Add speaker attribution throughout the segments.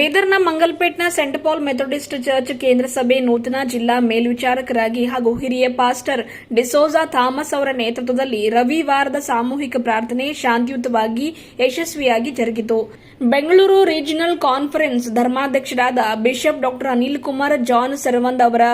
Speaker 1: ಬೀದರ್ನ ಮಂಗಲ್ಪೇಟ್ನ scent Paul Methodist church ಕೇಂದ್ರ ಸಭೆ ನೂತನ ಜಿಲ್ಲಾ ಮೇಲ್ವಿಚಾರಕರಾಗಿ ಹಾಗೂ ಹಿರಿಯ ಪಾಸ್ಟರ್ ಡಿಸೋಜಾ ಥಾಮಸ್ ಅವರ ನೇತೃತ್ವದಲ್ಲಿ ರವಿವಾರದ ಸಾಮೂಹಿಕ ಪ್ರಾರ್ಥನೆ ಶಾಂತಿಯುತವಾಗಿ ಯಶಸ್ವಿಯಾಗಿ ಜರುಗಿತು. Bengaluru regional conference ಧರ್ಮಾಧ್ಯಕ್ಷರಾದ bishop doctor Anil Kumar, John Sarvanand ಅವರ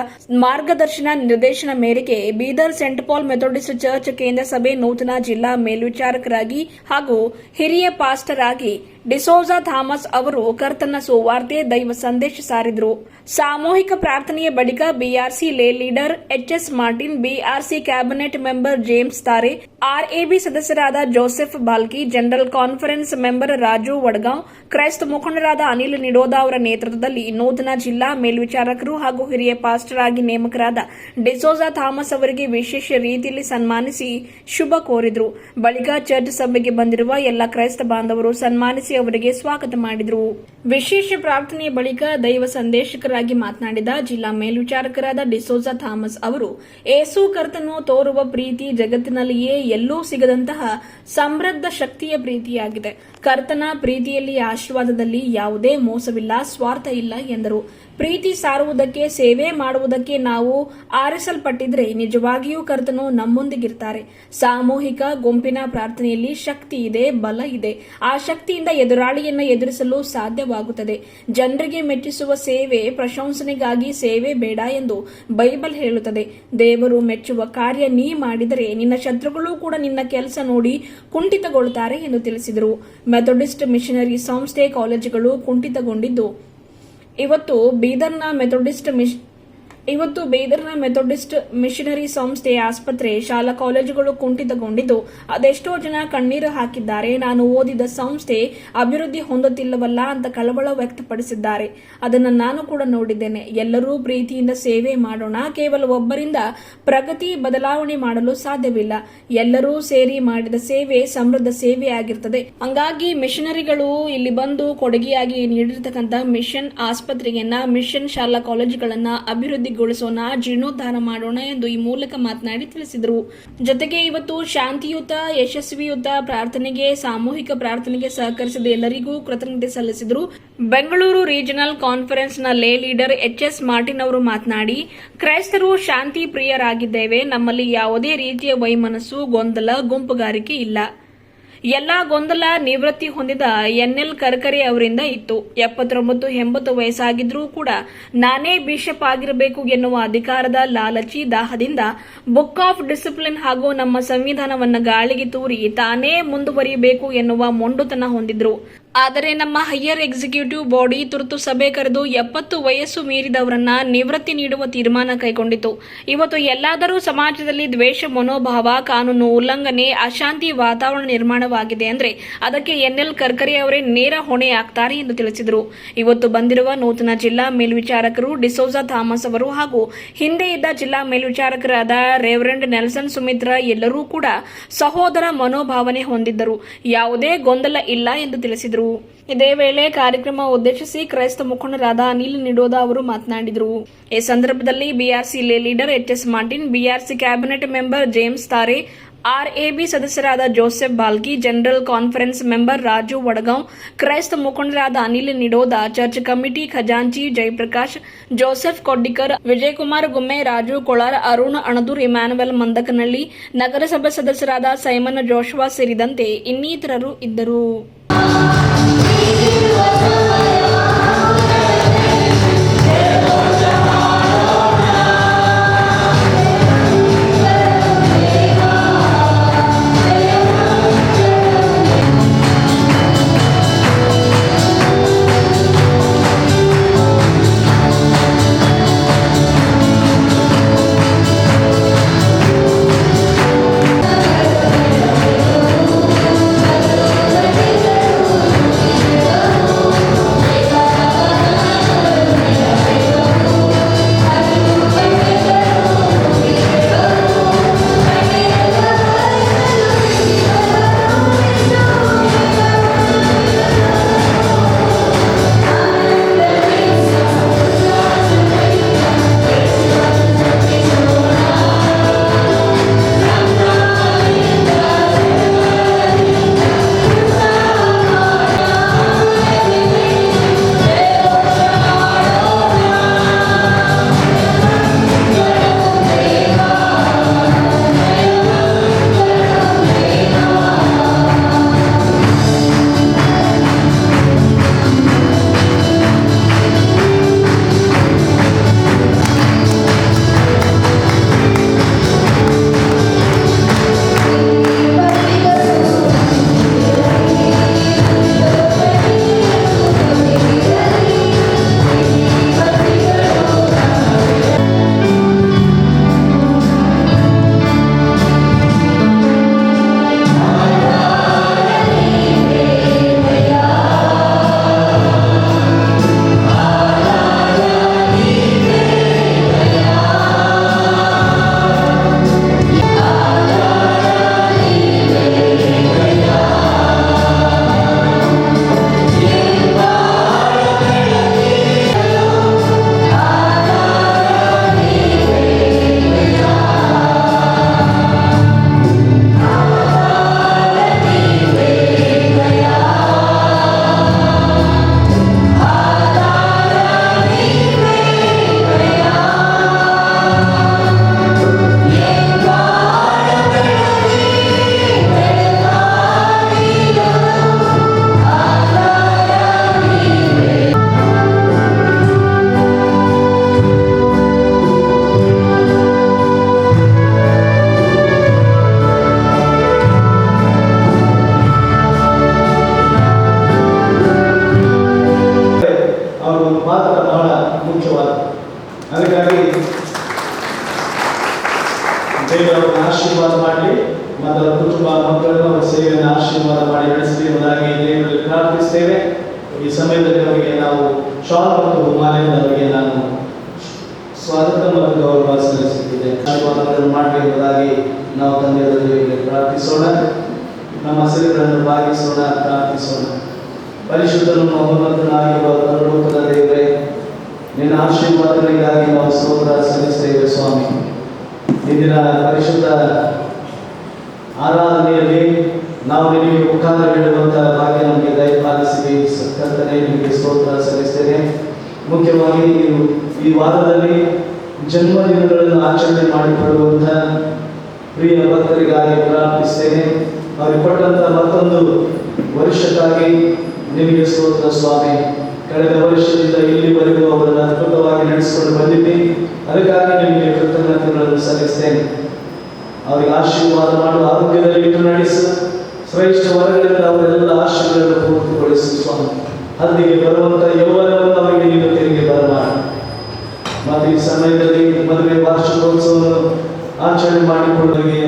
Speaker 1: ಮಾರ್ಗದರ್ಶನ ನಿರ್ದೇಶನ ಮೇರೆಗೆ Bidar saint Paul Methodist church ಕೇಂದ್ರ ಸಭೆ ನೂತನ ಜಿಲ್ಲಾ ಮೇಲ್ವಿಚಾರಕರಾಗಿ ಹಾಗೂ ಹಿರಿಯ ಪಾಸ್ಟರ್ ಆಗಿ ಡಿಸೋಜಾ ಥಾಮಸ್ ಅವರು ಕರ್ತನ ಸುವಾರ್ತೆ ದೈವ ಸಂದೇಶ ಸಾರಿದರು. ಸಾಮೂಹಿಕ ಪ್ರಾರ್ಥನೆಯ ಬಳಿಕ BRC lay leader HS Martin, BRC cabinet member James Tare, RAB ಸದಸ್ಯರಾದ Joseph Balki, general conference member Raju Vadgaon, ಕ್ರೈಸ್ತ ಮುಖಂಡರಾದ ಅನಿಲ್ ನಿಡೋದಾ ಅವರ ನೇತೃತ್ವದಲ್ಲಿ ನೂತನ ಜಿಲ್ಲಾ ಮೇಲ್ವಿಚಾರಕರು ಹಾಗೂ ಹಿರಿಯ ಪಾಸ್ಟರ್ ಆಗಿ ನೇಮಕರಾದ ಡಿಸೋಜಾ ಥಾಮಸ್ ಅವರಿಗೆ ವಿಶೇಷ ರೀತಿಯಲ್ಲಿ ಸನ್ಮಾನಿಸಿ ಶುಭ ಕೋರಿದರು. ಬಳಿಕ ಚರ್ಚ್ ಸಭೆಗೆ ಬಂದಿರುವ ಎಲ್ಲ ಕ್ರೈಸ್ತ ಬಾಂಧವರು ಸನ್ಮಾನಿಸಿ ಅವರಿಗೆ ಸ್ವಾಗತ ಮಾಡಿದರು. ವಿಶೇಷ ಪ್ರಾರ್ಥನೆಯ ಬಳಿಕ ದೈವ ಸಂದೇಶಕರಾಗಿ ಮಾತನಾಡಿದ ಜಿಲ್ಲಾ ಮೇಲ್ವಿಚಾರಕರಾದ ಡಿಸೋಜಾ ಥಾಮಸ್ ಅವರು, ಏಸು ಕರ್ತನು ತೋರುವ ಪ್ರೀತಿ ಜಗತ್ತಿನಲ್ಲಿಯೇ ಎಲ್ಲೂ ಸಿಗದಂತಹ ಸಮೃದ್ಧ ಶಕ್ತಿಯ ಪ್ರೀತಿಯಾಗಿದೆ. ಕರ್ತನ ಪ್ರೀತಿಯಲ್ಲಿ ಆಶೀರ್ವಾದದಲ್ಲಿ ಯಾವುದೇ ಮೋಸವಿಲ್ಲ, ಸ್ವಾರ್ಥ ಇಲ್ಲ ಎಂದರು. ಪ್ರೀತಿ ಸಾರುವುದಕ್ಕೆ, ಸೇವೆ ಮಾಡುವುದಕ್ಕೆ ನಾವು ಆರಿಸಲ್ಪಟ್ಟಿದ್ರೆ ನಿಜವಾಗಿಯೂ ಕರ್ತನು ನಮ್ಮೊಂದಿಗಿರ್ತಾರೆ. ಸಾಮೂಹಿಕ ಗುಂಪಿನ ಪ್ರಾರ್ಥನೆಯಲ್ಲಿ ಶಕ್ತಿ ಇದೆ, ಬಲ ಇದೆ. ಆ ಶಕ್ತಿಯಿಂದ ಎದುರಾಳಿಯನ್ನು ಎದುರಿಸಲು ಸಾಧ್ಯವಾಗುತ್ತದೆ. ಜನರಿಗೆ ಮೆಚ್ಚಿಸುವ ಸೇವೆ, ಪ್ರಶಂಸನೆಗಾಗಿ ಸೇವೆ ಬೇಡ ಎಂದು ಬೈಬಲ್ ಹೇಳುತ್ತದೆ. ದೇವರು ಮೆಚ್ಚುವ ಕಾರ್ಯ ನೀ ಮಾಡಿದರೆ ನಿನ್ನ ಶತ್ರುಗಳು ಕೂಡ ನಿನ್ನ ಕೆಲಸ ನೋಡಿ ಕುಂಠಿತಗೊಳ್ಳುತ್ತಾರೆ ಎಂದು ತಿಳಿಸಿದರು. ಮೆಥೋಡಿಸ್ಟ್ ಮಿಷನರಿ ಸಂಸ್ಥೆ ಕಾಲೇಜುಗಳು ಕುಂಠಿತಗೊಂಡಿದ್ದು. ಇವತ್ತು ಬೀದರ್ನ ಮೆಥೋಡಿಸ್ಟ್ ಮಿಷ್ ಇವತ್ತು ಬೀದರ್ನ ಮೆಥೋಡಿಸ್ಟ್ ಮಿಷನರಿ ಸಂಸ್ಥೆ ಆಸ್ಪತ್ರೆ ಶಾಲಾ ಕಾಲೇಜುಗಳು ಕುಂಠಿತಗೊಂಡಿದ್ದು, ಅದೆಷ್ಟೋ ಜನ ಕಣ್ಣೀರು ಹಾಕಿದ್ದಾರೆ. ನಾನು ಓದಿದ ಸಂಸ್ಥೆ ಅಭಿವೃದ್ಧಿ ಹೊಂದುತ್ತಿಲ್ಲವಲ್ಲ ಅಂತ ಕಳವಳ ವ್ಯಕ್ತಪಡಿಸಿದ್ದಾರೆ. ಅದನ್ನು ನಾನು ಕೂಡ ನೋಡಿದ್ದೇನೆ. ಎಲ್ಲರೂ ಪ್ರೀತಿಯಿಂದ ಸೇವೆ ಮಾಡೋಣ. ಕೇವಲ ಒಬ್ಬರಿಂದ ಪ್ರಗತಿ ಬದಲಾವಣೆ ಮಾಡಲು ಸಾಧ್ಯವಿಲ್ಲ. ಎಲ್ಲರೂ ಸೇರಿ ಮಾಡಿದ ಸೇವೆ ಸಮೃದ್ಧ ಸೇವೆ ಆಗಿರ್ತದೆ. ಹಂಗಾಗಿ ಮಿಷನರಿಗಳು ಇಲ್ಲಿ ಬಂದು ಕೊಡುಗೆಯಾಗಿ ನೀಡಿರ್ತಕ್ಕಂಥ ಮಿಷನ್ ಆಸ್ಪತ್ರೆಯನ್ನ, ಮಿಷನ್ ಶಾಲಾ ಕಾಲೇಜುಗಳನ್ನ ಅಭಿವೃದ್ಧಿಗೊಳಿಸೋಣ ಜೀರ್ಣೋದ್ಧಾರ ಮಾಡೋಣ ಎಂದು ಈ ಮೂಲಕ ಮಾತನಾಡಿ ತಿಳಿಸಿದರು. ಜೊತೆಗೆ ಇವತ್ತು ಶಾಂತಿಯುತ, ಯಶಸ್ವಿಯುತ ಪ್ರಾರ್ಥನೆಗೆ, ಸಾಮೂಹಿಕ ಪ್ರಾರ್ಥನೆಗೆ ಸಹಕರಿಸಿದ ಎಲ್ಲರಿಗೂ ಕೃತಜ್ಞತೆ ಸಲ್ಲಿಸಿದರು. ಬೆಂಗಳೂರು ರೀಜನಲ್ ಕಾನ್ಫರೆನ್ಸ್ನ ಲೇ ಲೀಡರ್ ಎಚ್ ಎಸ್ ಮಾರ್ಟಿನ್ ಅವರು ಮಾತನಾಡಿ, ಕ್ರೈಸ್ತರು ಶಾಂತಿ ಪ್ರಿಯರಾಗಿದ್ದೇವೆ ನಮ್ಮಲ್ಲಿ ಯಾವುದೇ ರೀತಿಯ ವೈಮನಸ್ಸು, ಗೊಂದಲ, ಗುಂಪುಗಾರಿಕೆ ಇಲ್ಲ. ಎಲ್ಲಾ ಗೊಂದಲ ನಿವೃತ್ತಿ ಹೊಂದಿದ ಎನ್ಎಲ್ ಕರ್ಕರೆ ಅವರಿಂದ ಇತ್ತು. ಎಪ್ಪತ್ತೊಂಬತ್ತು, ಎಂಬತ್ತು ವಯಸ್ಸಾಗಿದ್ರೂ ಕೂಡ ನಾನೇ ಬಿಷಪ್ ಆಗಿರಬೇಕು ಎನ್ನುವ ಅಧಿಕಾರದ ಲಾಲಚಿ ದಾಹದಿಂದ ಬುಕ್ ಆಫ್ ಡಿಸಿಪ್ಲಿನ್ ಹಾಗೂ ನಮ್ಮ ಸಂವಿಧಾನವನ್ನು ಗಾಳಿಗೆ ತೂರಿ ತಾನೇ ಮುಂದುವರಿಯಬೇಕು ಎನ್ನುವ ಮೊಂಡುತನ ಹೊಂದಿದ್ರು. ಆದರೆ ನಮ್ಮ ಹೈಯರ್ ಎಕ್ಸಿಕ್ಯೂಟಿವ್ ಬಾಡಿ ತುರ್ತು ಸಭೆ ಕರೆದು ಎಪ್ಪತ್ತು ವಯಸ್ಸು ಮೀರಿದವರನ್ನ ನಿವೃತ್ತಿ ನೀಡುವ ತೀರ್ಮಾನ ಕೈಗೊಂಡಿತು. ಇವತ್ತು ಎಲ್ಲಾದರೂ ಸಮಾಜದಲ್ಲಿ ದ್ವೇಷ, ಮನೋಭಾವ, ಕಾನೂನು, ಉಲ್ಲಂಘನೆ, ಅಶಾಂತಿ ವಾತಾವರಣ ನಿರ್ಮಾಣವಾಗಿದೆ ಅಂದ್ರೆ ಅದಕ್ಕೆ ಎನ್ಎಲ್ ಕರ್ಕರೆ ಅವರೇ ನೇರ ಹೊಣೆ ಆಗ್ತಾರೆ ಎಂದು ತಿಳಿಸಿದರು. ಇವತ್ತು ಬಂದಿರುವ ನೂತನ ಜಿಲ್ಲಾ ಮೇಲ್ವಿಚಾರಕರು ಡಿಸೋಜಾ ಥಾಮಸ್ ಅವರು ಹಾಗೂ ಹಿಂದೆ ಇದ್ದ ಜಿಲ್ಲಾ ಮೇಲ್ವಿಚಾರಕರಾದ ರೇವರೆಂಡ್ ನೆಲ್ಸನ್ ಸುಮಿತ್ರ ಎಲ್ಲರೂ ಕೂಡ ಸಹೋದರ ಮನೋಭಾವನೆ ಹೊಂದಿದ್ದರು. ಯಾವುದೇ ಗೊಂದಲ ಇಲ್ಲ ಎಂದು ತಿಳಿಸಿದರು. ಇದೇ ವೇಳೆ ಕಾರ್ಯಕ್ರಮ ಉದ್ದೇಶಿಸಿ ಕ್ರೈಸ್ತ ಮುಖಂಡರಾದ ಅನಿಲ್ ನಿಡೋದ ಅವರು ಮಾತನಾಡಿದರು. ಈ ಸಂದರ್ಭದಲ್ಲಿ BRC leader H S Martin, BRC cabinet member James Tare, RAB ಸದಸ್ಯರಾದ Joseph Balki general conference member Raju Vadgaon, ಕ್ರೈಸ್ತ ಮುಖಂಡರಾದ ಅನಿಲ್ ನಿಡೋದ, ಚರ್ಚ್ ಕಮಿಟಿ ಖಜಾಂಚಿ ಜಯಪ್ರಕಾಶ್, ಜೋಸೆಫ್ ಕೊಡ್ಡಿಕರ್, ವಿಜಯಕುಮಾರ್ ಗುಮ್ಮೆ, ರಾಜು ಕೊಳಾರ್, ಅರುಣ್ ಅಣದೂರ್, ಇಮ್ಯಾನುವೆಲ್ ಮಂದಕನಳ್ಳಿ, ನಗರಸಭೆ ಸದಸ್ಯರಾದ ಸೈಮನ್ ಜೋಶ್ವಾ ಸೇರಿದಂತೆ ಇನ್ನಿತರರು ಇದ್ದರು.
Speaker 2: Senhor, ಪರಿಶುದ್ಧನು ಮಹೋನ್ನತನಾಗಿರುವ ಪರಲೋಕದ ದೇವರೇ, ನಿನ್ನ ಆಶೀರ್ವಾದಗಳಿಗಾಗಿ ನಾವು ಸ್ತೋತ್ರ ಸಲ್ಲಿಸ್ತೇವೆ ಸ್ವಾಮಿ. ಇಂದಿನ ಪರಿಶುದ್ಧ ಆರಾಧನೆಯಲ್ಲಿ ನಾವು ನಿಮಗೆ ಮುಖಾಂತರ ಹೇಳುವಂತಹ ಭಾಗ್ಯ ನಮಗೆ ದಯಪಾಲಿಸಿ ಕರ್ತನೆ ನಿಮಗೆ ಸ್ತೋತ್ರ ಸಲ್ಲಿಸ್ತೇನೆ. ಮುಖ್ಯವಾಗಿ ನೀವು ಈ ವಾರದಲ್ಲಿ ಜನ್ಮದಿನಗಳನ್ನು ಆಚರಣೆ ಮಾಡಿಕೊಳ್ಳುವಂಥ ಪ್ರಿಯ ಭಕ್ತರಿಗಾಗಿ ಪ್ರಾರ್ಥಿಸ್ತೇನೆ. ಅವರಿಗೆ ಕೊಟ್ಟಂತಹ ಮತ್ತೊಂದು ವರ್ಷಕ್ಕಾಗಿ ನಿಮಗೆ ಸ್ತೋತ್ರ ಸ್ವಾಮಿ. ಕಳೆದ ವರ್ಷದಿಂದ ಇಲ್ಲಿವರೆಗೂ ಅವರನ್ನು ಅದ್ಭುತವಾಗಿ ನಡೆಸಿಕೊಂಡು ಬಂದಿದ್ದೆ. ಅದಕ್ಕಾಗಿ ನಿಮಗೆ ಕೃತಜ್ಞತೆಗಳನ್ನು ಸಲ್ಲಿಸ್ತೇನೆ. ಅವರಿಗೆ ಆಶೀರ್ವಾದ ಮಾಡು, ಆರೋಗ್ಯದಲ್ಲಿ ಇಟ್ಟು ನಡೆಸು. ಶ್ರೇಷ್ಠ ವರ್ಗಗಳಿಂದ ಅವರೆಲ್ಲ ಆಶೀರ್ವಾದಗಳನ್ನು ಪೂರ್ತಿಗೊಳಿಸು ಸ್ವಾಮಿ. ಅಲ್ಲಿಗೆ ಬರುವಂತ ಯೌವನವನ್ನು ಅವರಿಗೆ ನೀನು ತೆರಿಗೆ ಬರಮಾಡಿ. ಮತ್ತು ಈ ಸಮಯದಲ್ಲಿ ಮದುವೆ ವಾರ್ಷಿಕೋತ್ಸವವನ್ನು ಆಚರಣೆ ಮಾಡಿಕೊಳ್ಳುವರಿಗೆ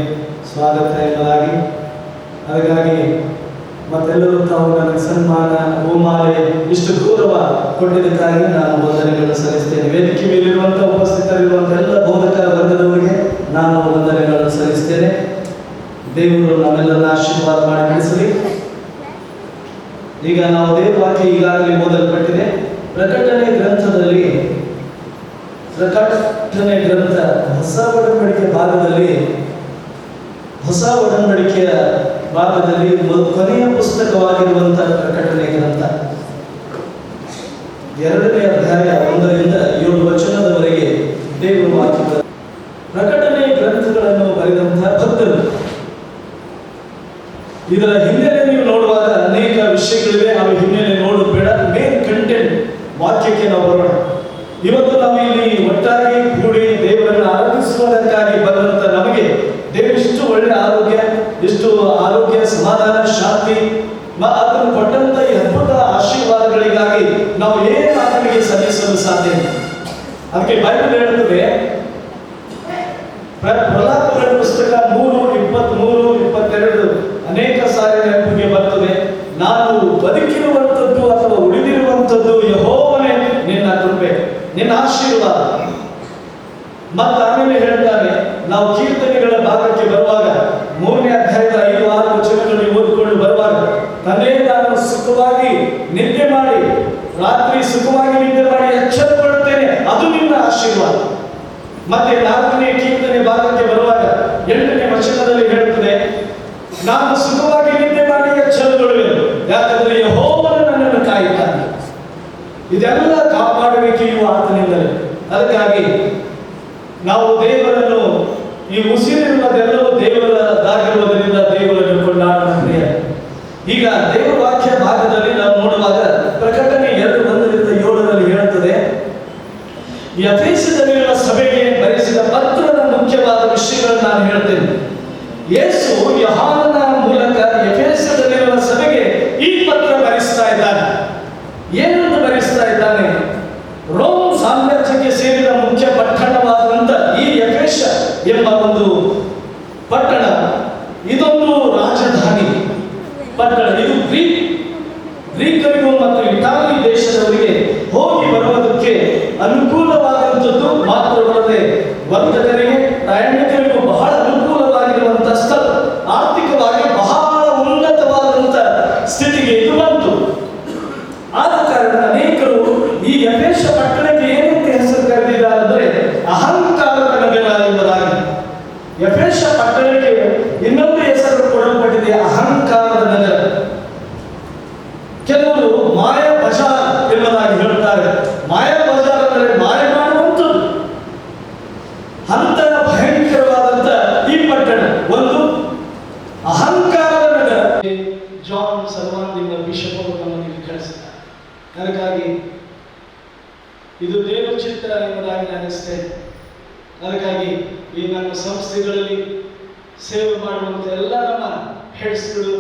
Speaker 2: ಸ್ವಾಗತ ಎಂಬುದಾಗಿ ಹಾಗಾಗಿ ಮತ್ತೆಲ್ಲರೂ ತಾವು ನನಗೆ ಸನ್ಮಾನ ಗೋಮಾಲೆ ಇಷ್ಟು ಗೌರವ ಕೊಟ್ಟಿದ್ದಕ್ಕಾಗಿ ನಾನು ವಂದನೆಗಳನ್ನು ಸಲ್ಲಿಸ್ತೇನೆ. ವೇದಿಕೆ ಮೇಲಿರುವಂಥ ಉಪಸ್ಥಿತರಿರುವಂಥ ಎಲ್ಲ ಬೋಧಕ ವರ್ಗದವರಿಗೆ ನಾನು ವಂದನೆಗಳನ್ನು ಸಲ್ಲಿಸ್ತೇನೆ. ದೇವರು ನಮ್ಮೆಲ್ಲರ ಆಶೀರ್ವಾದ ಮಾಡಿ ನಡೆಸಲಿ. ಈಗ ನಾವು ದೇವ ವಾಕ್ಯ ಈಗಾಗಲೇ ಓದಲ್ಪಟ್ಟಿದೆ. ಪ್ರಕಟಣೆ ಗ್ರಂಥದಲ್ಲಿ ಪ್ರಕಟಣೆ ಗ್ರಂಥ ಹೊಸ ಒಡಂಬಡಿಕೆ ಭಾಗದಲ್ಲಿ ಹೊಸ ಒಡಂಬಡಿಕೆಯ ಭಾಗದಲ್ಲಿ ಕೊನೆಯ ಪುಸ್ತಕವಾಗಿರುವಂತಹ ಪ್ರಕಟಣೆ ಗ್ರಂಥ. ಎರಡನೇ ಅಧ್ಯಾಯ ಒಂದರಿಂದ ಏಳು ವಚನದವರೆಗೆ ದೇವರು ವಾಕ್ಯದ ಪ್ರಕಟಣೆ ಗ್ರಂಥಗಳನ್ನು ಬರೆದಂತಹ ಭಕ್ತರು. ಇದರ ಹಿನ್ನೆಲೆ ನೀವು ನೋಡುವಾಗ ಅನೇಕ ವಿಷಯಗಳಿವೆ. ಆ ಹಿನ್ನೆಲೆ ನೋಡಬೇಡ. ಬೇಡ ಮೇನ್ ಕಂಟೆಂಟ್ ವಾಕ್ಯಕ್ಕೆ ನಾವು ಬರೋಣ. ಇವತ್ತು ನಾವು ಇಲ್ಲಿ ಒಟ್ಟಾಗಿ ಕೂಡಿ ದೇವರನ್ನು ಆರಾಧಿಸುವುದಕ್ಕಾಗಿ ಬಂದಂತ ನಮಗೆ ಒಳ್ಳೆ ಆರೋಗ್ಯ ಎಷ್ಟು ಆರೋಗ್ಯ, ಸಮಾಧಾನ, ಶಾಂತಿ ಅದನ್ನು ಕೊಟ್ಟಂತ ಈ ಅದ್ಭುತ ಆಶೀರ್ವಾದಗಳಿಗಾಗಿ ನಾವು ಏನು ಆತನಿಗೆ ಸಲ್ಲಿಸಲು ಸಾಧ್ಯ ಅದಕ್ಕೆ ಬೈಬಲ್ ಹೇಳುತ್ತದೆ ಪ್ರ- ಪ್ರಲಾಪಗಳ ಪುಸ್ತಕ ಮೂರು ಇಪ್ಪತ್ಮೂರು ಇಪ್ಪತ್ತೆರಡು ಅನೇಕ ಸಾರಿ ನೆನಪಿಗೆ ಬರ್ತದೆ ನಾನು ಬದುಕಿರುವಂಥದ್ದು ಅಥವಾ ಉಳಿದಿರುವಂಥದ್ದು ಯಹೋವನೇ ನಿನ್ನ ಕೃಪೆ ನಿನ್ನ ಆಶೀರ್ವಾದ ಮತ್ತು ಆಮೇಲೆ ಹೇಳ್ತಾರೆ ನಾವು ಕೀರ್ತನೆಗಳ ಭಾಗಕ್ಕೆ ಬರುವಾಗ ಮೂರನೇ ಅಧ್ಯಾಯದ ಐದು ಆರು ವಚನಗಳನ್ನು ಓದಿಕೊಂಡು ಬರುವಾಗ ತಂದೆ ನಾನು ಸುಖವಾಗಿ ನಿದ್ದೆ ಮಾಡಿ ರಾತ್ರಿ ಸುಖವಾಗಿ ನಿದ್ದೆ ಮಾಡಿ ಎಚ್ಚರಗೊಳ್ಳುತ್ತೇನೆ ಅದು ನಿನ್ನ ಆಶೀರ್ವಾದ ಮತ್ತೆ ನಾಲ್ಕನೇ ಕೀರ್ತನೆ ಭಾಗಕ್ಕೆ ಬರುವಾಗ ಎಂಟನೇ ವಚನದಲ್ಲಿ ಹೇಳುತ್ತದೆ, ನಾನು ಸುಖವಾಗಿ ನಿದ್ದೆ ಮಾಡಿ ಯಾಕಂದರೆ ಯಾಕಂದ್ರೆ ಯಹೋವನು ನನ್ನನ್ನು ಕಾಯುತ್ತಾನೆ. ಇದೆಲ್ಲ ಕಾಪಾಡುವಿಕೆಯು ಆತನಿಂದಲೇ. ಅದಕ್ಕಾಗಿ ನಾವು ದೇವರನ್ನು, ಈ ಉಸಿರಿರುವುದೆಲ್ಲವೂ ದೇವರದಾಗಿರುವುದರಿಂದ ದೇವರನ್ನು ಕೊಂಡಾಡುವ ಪ್ರಿಯ ಈಗ ದೇವರ ವಾಕ್ಯ ಭಾಗದಲ್ಲಿ ನಾವು ನೋಡುವಾಗ ಪ್ರಕಟಣೆ ಎರಡು ಒಂದರಿಂದ ಏಳರಲ್ಲಿ ಹೇಳುತ್ತದೆ ಯಥೇಸದಲ್ಲಿರುವ ಸಭೆಗೆ ಬರೆಸಿದ ಪತ್ರದ ಮುಖ್ಯವಾದ ವಿಷಯಗಳನ್ನು ನಾನು ಹೇಳ್ತೇನೆ ಯೇಸು ಯಹಾನನ ಮೂಲಕ ಯಥೇಸದಲ್ಲಿರುವ ಸಭೆಗೆ ಈ ಪತ್ರ ಬರೆಸ್ತಾ ಇದ್ದಾನೆ ಏನಂತ ಬರೆಸ್ತಾ ಇದ್ದಾನೆ ರೋಮ್ ಸಾಮ್ರಾಜ್ಯಕ್ಕೆ ಸೇರಿದ ಮುಖ್ಯ ಪಟ್ಟಣವಾದಂತ ಈ ಯಫೇಶ ಎಂಬ ಒಂದು ಪಟ್ಟಣ ಇದೊಂದು ರಾಜಧಾನಿ ಪಟ್ಟಣ ಇದು ಗ್ರೀಕ್ ಗ್ರೀಕರಿಗೂ ಮತ್ತು ಇಟಾಲಿ ದೇಶದವರಿಗೆ ಹೋಗಿ ಬರುವುದಕ್ಕೆ ಅನುಕೂಲವಾದಂಥದ್ದು ಮಾತ್ರವಲ್ಲದೆ ವರ್ತಕರಿಗೆ ಪ್ರಯಾಣಿಕರಿಗೂ ಬಹಳ ಅನುಕೂಲವಾಗಿರುವಂತಹ ಸ್ಥಳ ಆರ್ಥಿಕವಾಗಿ ಬಹಳ ಉನ್ನತವಾದಂಥ ಸ್ಥಿತಿಗೆ ಇದು ಬಂತು ಆದ ಕಾರಣ ಅನೇಕರು ಈ ಯಥೇಶ ಪಟ್ಟಣಕ್ಕೆ ಏನಂತ ಹೆಸರು ಕರೆದಿದ್ದಾರೆ ಅಂದರೆ ಅಹಂಕಾರದ ನಗರ ಎಂಬುದಾಗಿ ಯಥೇಶ ಪಟ್ಟಣಕ್ಕೆ ಇನ್ನೊಂದು ಹೆಸರು ಕೊಡಲ್ಪಟ್ಟಿದೆ ಅಹಂಕಾರದ ನಗರ ಕೆಲವರು ಮಾಯ ಬಜಾರ್ ಎಂಬುದಾಗಿ ಹೇಳುತ್ತಾರೆ ಮಾಯ ಬಜಾರ್ ಅಂದರೆ ಮಾಯ ಮಾಡುವಂಥದ್ದು ಅಂತ ಭಯಂಕರವಾದಂತ ಈ ಪಟ್ಟಣ ಒಂದು ಅಹಂಕಾರದ ನಗರ ಜಾನ್ ಸರ್ವಾಂಗಿನ ಬಿಷಪ್ ಅವರು ನಮ್ಮನ್ನು ಕಳಿಸಿದ್ದಾರೆ ಅದಕ್ಕಾಗಿ ಇದು ದೇವ ಚಿತ್ರ ಎಂಬುದಾಗಿ ನಾನು ಅನಿಸ್ತೇನೆ ಅದಕ್ಕಾಗಿ ಈ ನಮ್ಮ ಸಂಸ್ಥೆಗಳಲ್ಲಿ ಸೇವೆ ಮಾಡುವಂತ ಎಲ್ಲ ನಮ್ಮ ಹೆಡ್ಸ್ಗಳು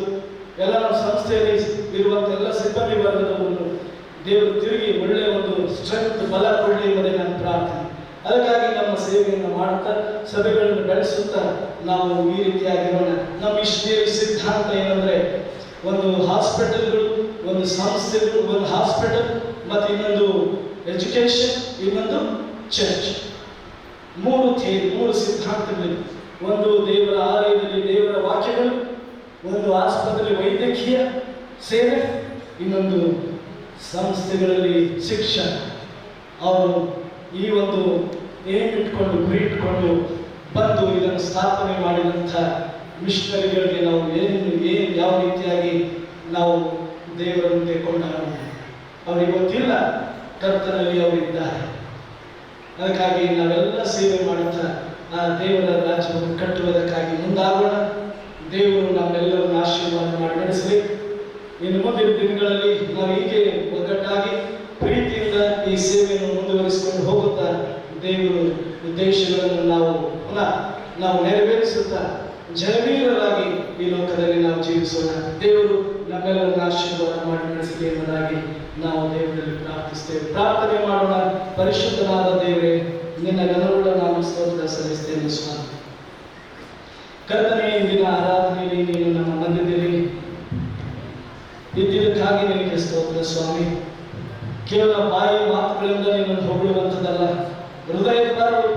Speaker 2: ಎಲ್ಲ ನಮ್ಮ ಸಂಸ್ಥೆಯಲ್ಲಿ ಇರುವಂತ ಎಲ್ಲ ಸಿಬ್ಬಂದಿ ವರ್ಗದವರು ದೇವರು ತಿರುಗಿ ಒಳ್ಳೆಯ ಒಂದು ಸ್ಟ್ರೆಂತ್ ಬಲ ಕೊಡಲಿ ಎಂಬುದೇ ನನ್ನ ಪ್ರಾರ್ಥನೆ. ಅದಕ್ಕಾಗಿ ನಮ್ಮ ಸೇವೆಯನ್ನು ಮಾಡುತ್ತಾ, ಸಭೆಗಳನ್ನು ಬೆಳೆಸುತ್ತಾ ನಾವು ಈ ರೀತಿಯಾಗಿರೋಣ. ನಮ್ಮ ಇಷ್ಟೇ ಸಿದ್ಧಾಂತ ಏನಂದ್ರೆ, ಒಂದು ಹಾಸ್ಪಿಟಲ್ಗಳು, ಒಂದು ಸಂಸ್ಥೆಗಳು, ಒಂದು ಹಾಸ್ಪಿಟಲ್, ಮತ್ತು ಇನ್ನೊಂದು ಎಜುಕೇಶನ್ ಇನ್ನೊಂದು ಚರ್ಚ್. ಮೂರು ಥೇ, ಮೂರು ಸಿದ್ಧಾಂತಗಳಿವೆ. ಒಂದು ದೇವರ ಆಲಯದಲ್ಲಿ ದೇವರ ವಾಕ್ಯಗಳು, ಒಂದು ಆಸ್ಪತ್ರೆ ವೈದ್ಯಕೀಯ ಸೇವೆ ಇನ್ನೊಂದು ಸಂಸ್ಥೆಗಳಲ್ಲಿ ಶಿಕ್ಷಣ ಅವರು ಈ ಒಂದು ಏನ್ ಇಟ್ಕೊಂಡು ಗುರಿ ಇಟ್ಕೊಂಡು ಬಂದು ಇದನ್ನು ಸ್ಥಾಪನೆ ಮಾಡಿದಂಥ ಮಿಷನರಿಗಳಿಗೆ ನಾವು ಏನು ಏನು, ಯಾವ ರೀತಿಯಾಗಿ ನಾವು ದೇವರನ್ನು ಕೊಂಡಾಡೋಣ ಅವರಿಗೆ ಗೊತ್ತಿಲ್ಲ. ಕರ್ತನಲ್ಲಿ ಅವರಿದ್ದಾರೆ ಅದಕ್ಕಾಗಿ ನಾವೆಲ್ಲ ಸೇವೆ ಮಾಡುತ್ತಾ ಆ ದೇವರ ರಾಜ್ಯವನ್ನು ಕಟ್ಟುವುದಕ್ಕಾಗಿ ಮುಂದಾಗೋಣ. ದೇವರು ನಮ್ಮೆಲ್ಲರನ್ನು ಆಶೀರ್ವಾದ ಮಾಡಿ ನಡೆಸಲಿ. ಇನ್ನು ಮುಂದಿನ ದಿನಗಳಲ್ಲಿ ನಾವು ಹೀಗೆ ಒಗ್ಗಟ್ಟಾಗಿ ಪ್ರೀತಿಯಿಂದ ಈ ಸೇವೆಯನ್ನು ಮುಂದುವರಿಸಿಕೊಂಡು ಹೋಗುತ್ತಾ ದೇವರು ಉದ್ದೇಶಗಳನ್ನು ನಾವು ಪುನಃ ನಾವು ನೆರವೇರಿಸುತ್ತಾ ಜನವೀರರಾಗಿ ಈ ಲೋಕದಲ್ಲಿ ನಾವು ಜೀವಿಸೋಣ. ದೇವರು ನಮ್ಮೆಲ್ಲರನ್ನು ಆಶೀರ್ವಾದ ಮಾಡಿ ನಡೆಸಲಿ ಎಂಬುದಾಗಿ ನಾವು ದೇವರಲ್ಲಿ ಪ್ರಾರ್ಥಿಸ್ತೇವೆ. ಪ್ರಾರ್ಥನೆ ಮಾಡೋಣ. ಪರಿಶುದ್ಧನಾದ ದೇವರೇ, ನಿನ್ನ ಘನವುಳ್ಳ ನಾನು ಸ್ತೋತ್ರ ಸಲ್ಲಿಸ್ತೇನೆ ಸ್ವಾಮಿ. ಕರ್ತನೆ, ಇಂದಿನ ಆರಾಧನೆಯಲ್ಲಿ ನೀನು ನಮ್ಮ ಮಧ್ಯದಲ್ಲಿ ಇದ್ದಿದ್ದಕ್ಕಾಗಿ ನಿನಗೆ ಸ್ತೋತ್ರ, ಸ್ವಾಮಿ. ಕೇವಲ ಬಾಯಿ ಮಾತುಗಳಿಂದ ನಿನ್ನನ್ನು ಹೊಗಳುವಂಥದ್ದಲ್ಲ ಹೃದಯ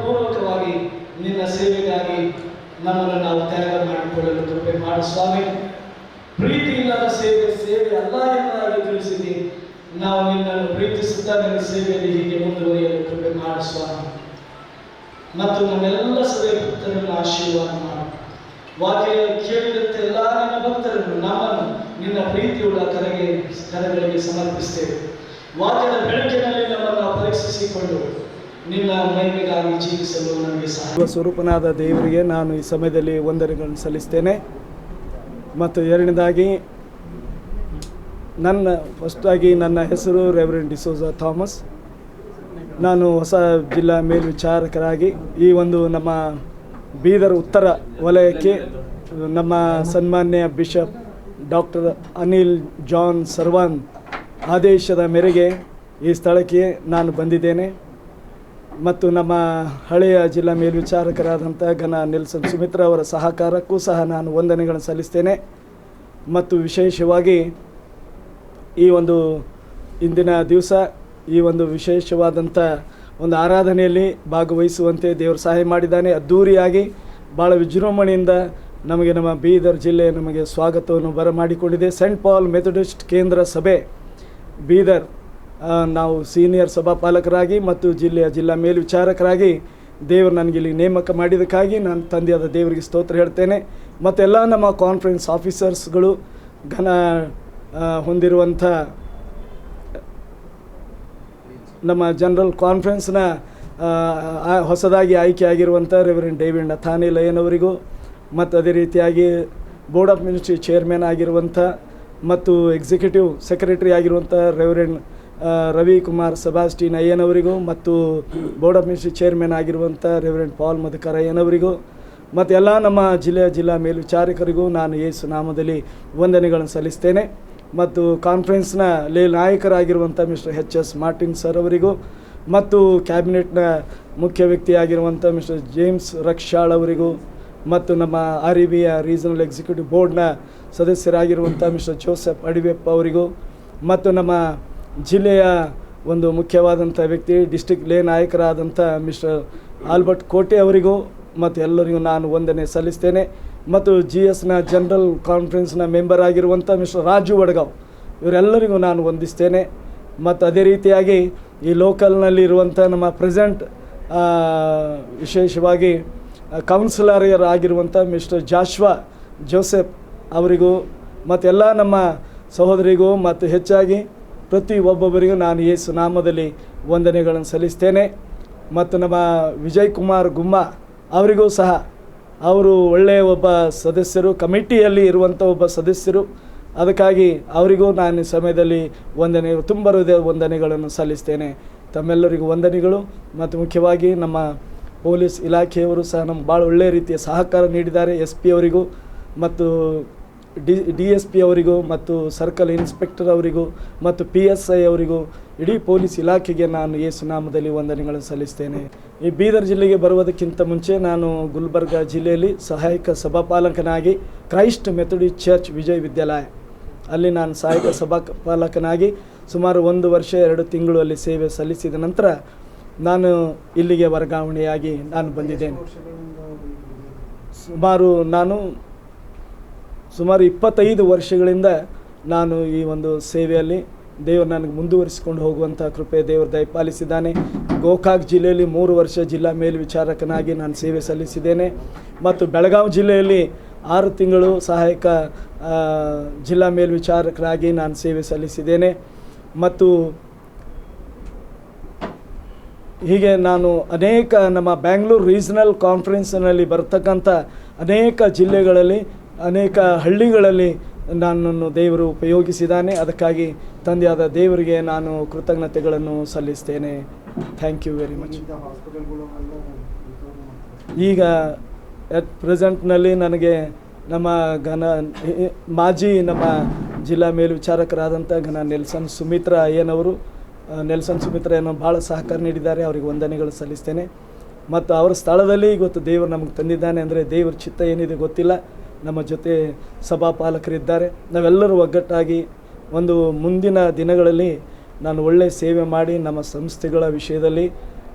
Speaker 2: ಪೂರ್ವಕವಾಗಿ ನಿನ್ನ ಸೇವೆಗಾಗಿ ನಮ್ಮನ್ನು ನಾವು ತ್ಯಾಗ ಮಾಡಿಕೊಳ್ಳಲು ಕೃಪೆ ಮಾಡು, ಸ್ವಾಮಿ. ಪ್ರೀತಿಯಿಲ್ಲದ ಸೇವೆ ಸೇವೆ ಅಲ್ಲ ಎಂಬುದಾಗಿ ತಿಳಿಸಿದೆ. ನಾವು ನಿನ್ನನ್ನು ಪ್ರೀತಿಸುತ್ತಾ ನಿನ್ನ ಸೇವೆಯಲ್ಲಿ ಹೀಗೆ ಮುಂದುವರಿಯಲು ಕೃಪೆ ಮಾಡು, ಸ್ವಾಮಿ. ಮತ್ತು ನಮ್ಮೆಲ್ಲ ಸಭೆ ಭಕ್ತರನ್ನು ಆಶೀರ್ವಾದ ಮಾಡು. ವಾಕ್ಯ ಕೇಳಿದಂತೆ ಎಲ್ಲ ನಿನ್ನ ಭಕ್ತರನ್ನು ನಮ್ಮನ್ನು ನಿನ್ನ ಪ್ರೀತಿಯುಳ್ಳ ಕರೆಗೆ ಕರೆಗಳಿಗೆ ಸಮರ್ಪಿಸ್ತೇವೆ. ವಾಕ್ಯದ ಬೆಳಕಿನಲ್ಲಿ ನಮ್ಮನ್ನು ಪರೀಕ್ಷಿಸಿಕೊಂಡು ನಿನ್ನ ಜೀವಿಸಲು ಸ್ವರೂಪನಾದ ದೇವರಿಗೆ ನಾನು ಈ ಸಮಯದಲ್ಲಿ ವಂದನೆಗಳನ್ನು ಸಲ್ಲಿಸ್ತೇನೆ. ಮತ್ತು ಎರಡನೇದಾಗಿ, ನನ್ನ ಫಸ್ಟಾಗಿ ನನ್ನ ಹೆಸರು ರೆವರೆಂಡ್ ಡಿಸೋಜಾ ಥಾಮಸ್ ನಾನು ಹೊಸ ಜಿಲ್ಲಾ ಮೇಲ್ವಿಚಾರಕರಾಗಿ ಈ ಒಂದು ನಮ್ಮ ಬೀದರ್ ಉತ್ತರ ವಲಯಕ್ಕೆ ನಮ್ಮ ಸನ್ಮಾನ್ಯ ಬಿಷಪ್ ಡಾಕ್ಟರ್ ಅನಿಲ್ ಜಾನ್ ಸರ್ವಾನ್ ಆದೇಶದ ಮೇರೆಗೆ ಈ ಸ್ಥಳಕ್ಕೆ ನಾನು ಬಂದಿದ್ದೇನೆ. ಮತ್ತು ನಮ್ಮ ಹಳೆಯ ಜಿಲ್ಲಾ ಮೇಲ್ವಿಚಾರಕರಾದಂಥ ಘನ ನೆಲ್ಸನ್ ಸುಮಿತ್ರಾ ಅವರ ಸಹಕಾರಕ್ಕೂ ಸಹ ನಾನು ವಂದನೆಗಳನ್ನು ಸಲ್ಲಿಸ್ತೇನೆ. ಮತ್ತು ವಿಶೇಷವಾಗಿ ಈ ಒಂದು ಇಂದಿನ ದಿವಸ, ಈ ಒಂದು ವಿಶೇಷವಾದಂಥ ಒಂದು ಆರಾಧನೆಯಲ್ಲಿ ಭಾಗವಹಿಸುವಂತೆ ದೇವರು ಸಹಾಯ ಮಾಡಿದ್ದಾನೆ. ಅದ್ಧೂರಿಯಾಗಿ ಭಾಳ ವಿಜೃಂಭಣೆಯಿಂದ ನಮಗೆ ನಮ್ಮ ಬೀದರ್ ಜಿಲ್ಲೆ ನಮಗೆ ಸ್ವಾಗತವನ್ನು ಬರಮಾಡಿಕೊಂಡಿದೆ. ಸೆಂಟ್ ಪಾಲ್ ಮೆಥಡಿಸ್ಟ್ ಕೇಂದ್ರ ಸಭೆ, ಬೀದರ್ ನಾವು ಸೀನಿಯರ್ ಸಭಾಪಾಲಕರಾಗಿ ಮತ್ತು ಜಿಲ್ಲೆಯ ಜಿಲ್ಲಾ ಮೇಲ್ವಿಚಾರಕರಾಗಿ ದೇವರು ನನಗೆ ಇಲ್ಲಿ ನೇಮಕ ಮಾಡಿದ್ದಕ್ಕಾಗಿ ನಾನು ತಂದೆಯಾದ ದೇವರಿಗೆ ಸ್ತೋತ್ರ ಹೇಳ್ತೇನೆ. ಮತ್ತೆಲ್ಲ ನಮ್ಮ ಕಾನ್ಫರೆನ್ಸ್ ಆಫೀಸರ್ಸ್ಗಳು ಘನ ಹೊಂದಿರುವಂಥ ನಮ್ಮ ಜನರಲ್ ಕಾನ್ಫರೆನ್ಸ್ನ ಹೊಸದಾಗಿ ಆಯ್ಕೆಯಾಗಿರುವಂಥ ರೆವರೆಂಡ್ ಡೇವಿಡ್ ಲಯನ್ ಲಯನವರಿಗೂ ಮತ್ತು ಅದೇ ರೀತಿಯಾಗಿ ಬೋರ್ಡ್ ಆಫ್ ಮಿನಿಸ್ಟ್ರಿ ಚೇರ್ಮನ್ ಆಗಿರುವಂಥ ಮತ್ತು ಎಕ್ಸಿಕ್ಯೂಟಿವ್ ಸೆಕ್ರೆಟರಿ ಆಗಿರುವಂಥ ರೆವರೆಂಡ್ ರವಿ ಕುಮಾರ್ ಸಬಾಸ್ಟಿನ್ ಅಯ್ಯನವರಿಗೂ ಮತ್ತು ಬೋರ್ಡ್ ಆಫ್ ಮಿನಿಸ್ಟ್ರಿ ಚೇರ್ಮನ್ ಆಗಿರುವಂಥ ರೆವರೆಂಡ್ ಪಾಲ್ ಮಧುಕರ್ ಅಯ್ಯನವರಿಗೂ ಮತ್ತು ಎಲ್ಲ ನಮ್ಮ ಜಿಲ್ಲೆಯ ಜಿಲ್ಲಾ ಮೇಲ್ವಿಚಾರಕರಿಗೂ ನಾನು ಯೇಸು ನಾಮದಲ್ಲಿ ವಂದನೆಗಳನ್ನು ಸಲ್ಲಿಸ್ತೇನೆ. ಮತ್ತು ಕಾನ್ಫರೆನ್ಸ್ನ lay ನಾಯಕರಾಗಿರುವಂಥ mister H S Martin sir ಅವರಿಗೂ ಮತ್ತು ಕ್ಯಾಬಿನೆಟ್ನ ಮುಖ್ಯ ವ್ಯಕ್ತಿಯಾಗಿರುವಂಥ ಮಿಸ್ಟರ್ ಜೇಮ್ಸ್ ರಕ್ಷಾಳ್ ಅವರಿಗೂ ಮತ್ತು ನಮ್ಮ ಆರ್ ಇ ಬಿಯ ರೀಜನಲ್ ಎಕ್ಸಿಕ್ಯೂಟಿವ್ ಬೋರ್ಡ್ನ ಸದಸ್ಯರಾಗಿರುವಂಥ ಮಿಸ್ಟರ್ ಜೋಸೆಫ್ ಅಡಿವೆಪ್ಪ ಅವರಿಗೂ ಮತ್ತು ನಮ್ಮ ಜಿಲ್ಲೆಯ ಒಂದು ಮುಖ್ಯವಾದಂಥ ವ್ಯಕ್ತಿ ಡಿಸ್ಟಿಕ್ ಲೇ ನಾಯಕರಾದಂಥ ಮಿಸ್ಟರ್ ಆಲ್ಬರ್ಟ್ ಕೋಟೆ ಅವರಿಗೂ ಮತ್ತು ಎಲ್ಲರಿಗೂ ನಾನು ವಂದನೆ ಸಲ್ಲಿಸ್ತೇನೆ. ಮತ್ತು ಜಿ ಎಸ್ನ ಜನರಲ್ ಕಾನ್ಫರೆನ್ಸ್ನ ಮೆಂಬರ್ ಆಗಿರುವಂಥ ಮಿಸ್ಟರ್ ರಾಜು ವಡ್ಗಾವ್, ಇವರೆಲ್ಲರಿಗೂ ನಾನು ವಂದಿಸ್ತೇನೆ. ಮತ್ತು ಅದೇ ರೀತಿಯಾಗಿ ಈ ಲೋಕಲ್ನಲ್ಲಿರುವಂಥ ನಮ್ಮ ಪ್ರೆಸೆಂಟ್ ವಿಶೇಷವಾಗಿ ಕೌನ್ಸಿಲರ್ ಆಗಿರುವಂಥ ಮಿಸ್ಟರ್ ಜಾಶ್ವಾ ಜೋಸೆಫ್ ಅವರಿಗೂ ಮತ್ತೆಲ್ಲ ನಮ್ಮ ಸಹೋದರಿಗೂ ಮತ್ತು ಹೆಚ್ಚಾಗಿ ಪ್ರತಿ ಒಬ್ಬೊಬ್ಬರಿಗೂ ನಾನು ಯೇಸು ನಾಮದಲ್ಲಿ ವಂದನೆಗಳನ್ನು ಸಲ್ಲಿಸ್ತೇನೆ. ಮತ್ತು ನಮ್ಮ ವಿಜಯ್ ಕುಮಾರ್ ಗುಮ್ಮ ಅವರಿಗೂ ಸಹ ಅವರು ಒಳ್ಳೆಯ ಒಬ್ಬ ಸದಸ್ಯರು, ಕಮಿಟಿಯಲ್ಲಿ ಇರುವಂಥ ಒಬ್ಬ ಸದಸ್ಯರು. ಅದಕ್ಕಾಗಿ ಅವರಿಗೂ ನಾನು ಸಮಯದಲ್ಲಿ ವಂದನೆ, ತುಂಬ ಹೃದಯ ವಂದನೆಗಳನ್ನು ಸಲ್ಲಿಸ್ತೇನೆ. ತಮ್ಮೆಲ್ಲರಿಗೂ ವಂದನೆಗಳು. ಮತ್ತು ಮುಖ್ಯವಾಗಿ ನಮ್ಮ ಪೊಲೀಸ್ ಇಲಾಖೆಯವರು ಸಹ ನಮ್ಗೆ ಭಾಳ ಒಳ್ಳೆಯ ರೀತಿಯ ಸಹಕಾರ ನೀಡಿದ್ದಾರೆ ಎಸ್ ಪಿ ಅವರಿಗೂ ಮತ್ತು ಡಿ ಡಿ ಎಸ್ ಪಿ ಅವರಿಗೂ ಮತ್ತು ಸರ್ಕಲ್ ಇನ್ಸ್ಪೆಕ್ಟರ್ ಅವರಿಗೂ ಮತ್ತು ಪಿ ಎಸ್ ಐ ಅವರಿಗೂ ಇಡೀ ಪೊಲೀಸ್ ಇಲಾಖೆಗೆ ನಾನು ಯೇಸುನಾಮದಲ್ಲಿ ವಂದನೆಗಳನ್ನು ಸಲ್ಲಿಸ್ತೇನೆ. ಈ ಬೀದರ್ ಜಿಲ್ಲೆಗೆ ಬರುವುದಕ್ಕಿಂತ ಮುಂಚೆ ನಾನು ಗುಲ್ಬರ್ಗ ಜಿಲ್ಲೆಯಲ್ಲಿ ಸಹಾಯಕ ಸಭಾಪಾಲಕನಾಗಿ Christ Methodist church Vijay Vidyalaya. ಅಲ್ಲಿ ನಾನು ಸಹಾಯಕ ಸಭಾಪಾಲಕನಾಗಿ ಸುಮಾರು ಒಂದು ವರ್ಷ ಎರಡು ತಿಂಗಳು ಅಲ್ಲಿ ಸೇವೆ ಸಲ್ಲಿಸಿದ ನಂತರ ನಾನು ಇಲ್ಲಿಗೆ ವರ್ಗಾವಣೆಯಾಗಿ ನಾನು ಬಂದಿದ್ದೇನೆ. ಸುಮಾರು ನಾನು ಸುಮಾರು ಇಪ್ಪತ್ತೈದು ವರ್ಷಗಳಿಂದ ನಾನು ಈ ಒಂದು ಸೇವೆಯಲ್ಲಿ ದೇವರು ನನಗೆ ಮುಂದುವರಿಸಿಕೊಂಡು ಹೋಗುವಂಥ ಕೃಪೆ ದೇವರು ದಯಪಾಲಿಸಿದ್ದಾನೆ ಗೋಕಾಕ್ ಜಿಲ್ಲೆಯಲ್ಲಿ ಮೂರು ವರ್ಷ ಜಿಲ್ಲಾ ಮೇಲ್ವಿಚಾರಕನಾಗಿ ನಾನು ಸೇವೆ ಸಲ್ಲಿಸಿದ್ದೇನೆ. ಮತ್ತು ಬೆಳಗಾವಿ ಜಿಲ್ಲೆಯಲ್ಲಿ ಆರು ತಿಂಗಳು ಸಹಾಯಕ ಜಿಲ್ಲಾ ಮೇಲ್ವಿಚಾರಕರಾಗಿ ನಾನು ಸೇವೆ ಸಲ್ಲಿಸಿದ್ದೇನೆ. ಮತ್ತು ಹೀಗೆ ನಾನು ಅನೇಕ ನಮ್ಮ ಬ್ಯಾಂಗ್ಳೂರು ರೀಜನಲ್ ಕಾನ್ಫರೆನ್ಸ್ನಲ್ಲಿ ಬರ್ತಕ್ಕಂಥ ಅನೇಕ ಜಿಲ್ಲೆಗಳಲ್ಲಿ, ಅನೇಕ ಹಳ್ಳಿಗಳಲ್ಲಿ ನನ್ನನ್ನು ದೇವರು ಉಪಯೋಗಿಸಿದ್ದಾನೆ. ಅದಕ್ಕಾಗಿ ತಂದೆಯಾದ ದೇವರಿಗೆ ನಾನು ಕೃತಜ್ಞತೆಗಳನ್ನು ಸಲ್ಲಿಸ್ತೇನೆ. ಥ್ಯಾಂಕ್ ಯು ವೆರಿ ಮಚ್ ಈಗ ಎಟ್ ಪ್ರೆಸೆಂಟ್ನಲ್ಲಿ ನನಗೆ ನಮ್ಮ ಘನ, ಮಾಜಿ ನಮ್ಮ ಜಿಲ್ಲಾ ಮೇಲ್ವಿಚಾರಕರಾದಂಥ ಘನ ನೆಲ್ಸನ್ ಸುಮಿತ್ರಾ ಅಯ್ಯನವರು ನೆಲ್ಸನ್ ಸುಮಿತ್ರ ಏನೋ ಭಾಳ ಸಹಕಾರ ನೀಡಿದ್ದಾರೆ. ಅವರಿಗೆ ವಂದನೆಗಳು ಸಲ್ಲಿಸ್ತೇನೆ. ಮತ್ತು ಅವರ ಸ್ಥಳದಲ್ಲಿ ಇವತ್ತು ದೇವರು ನಮಗೆ ತಂದಿದ್ದಾನೆ ಅಂದರೆ ದೇವರ ಚಿತ್ತ ಏನಿದೆ ಗೊತ್ತಿಲ್ಲ. ನಮ್ಮ ಜೊತೆ ಸಭಾಪಾಲಕರಿದ್ದಾರೆ. ನಾವೆಲ್ಲರೂ ಒಗ್ಗಟ್ಟಾಗಿ ಒಂದು ಮುಂದಿನ ದಿನಗಳಲ್ಲಿ ನಾನು ಒಳ್ಳೆಯ ಸೇವೆ ಮಾಡಿ ನಮ್ಮ ಸಂಸ್ಥೆಗಳ ವಿಷಯದಲ್ಲಿ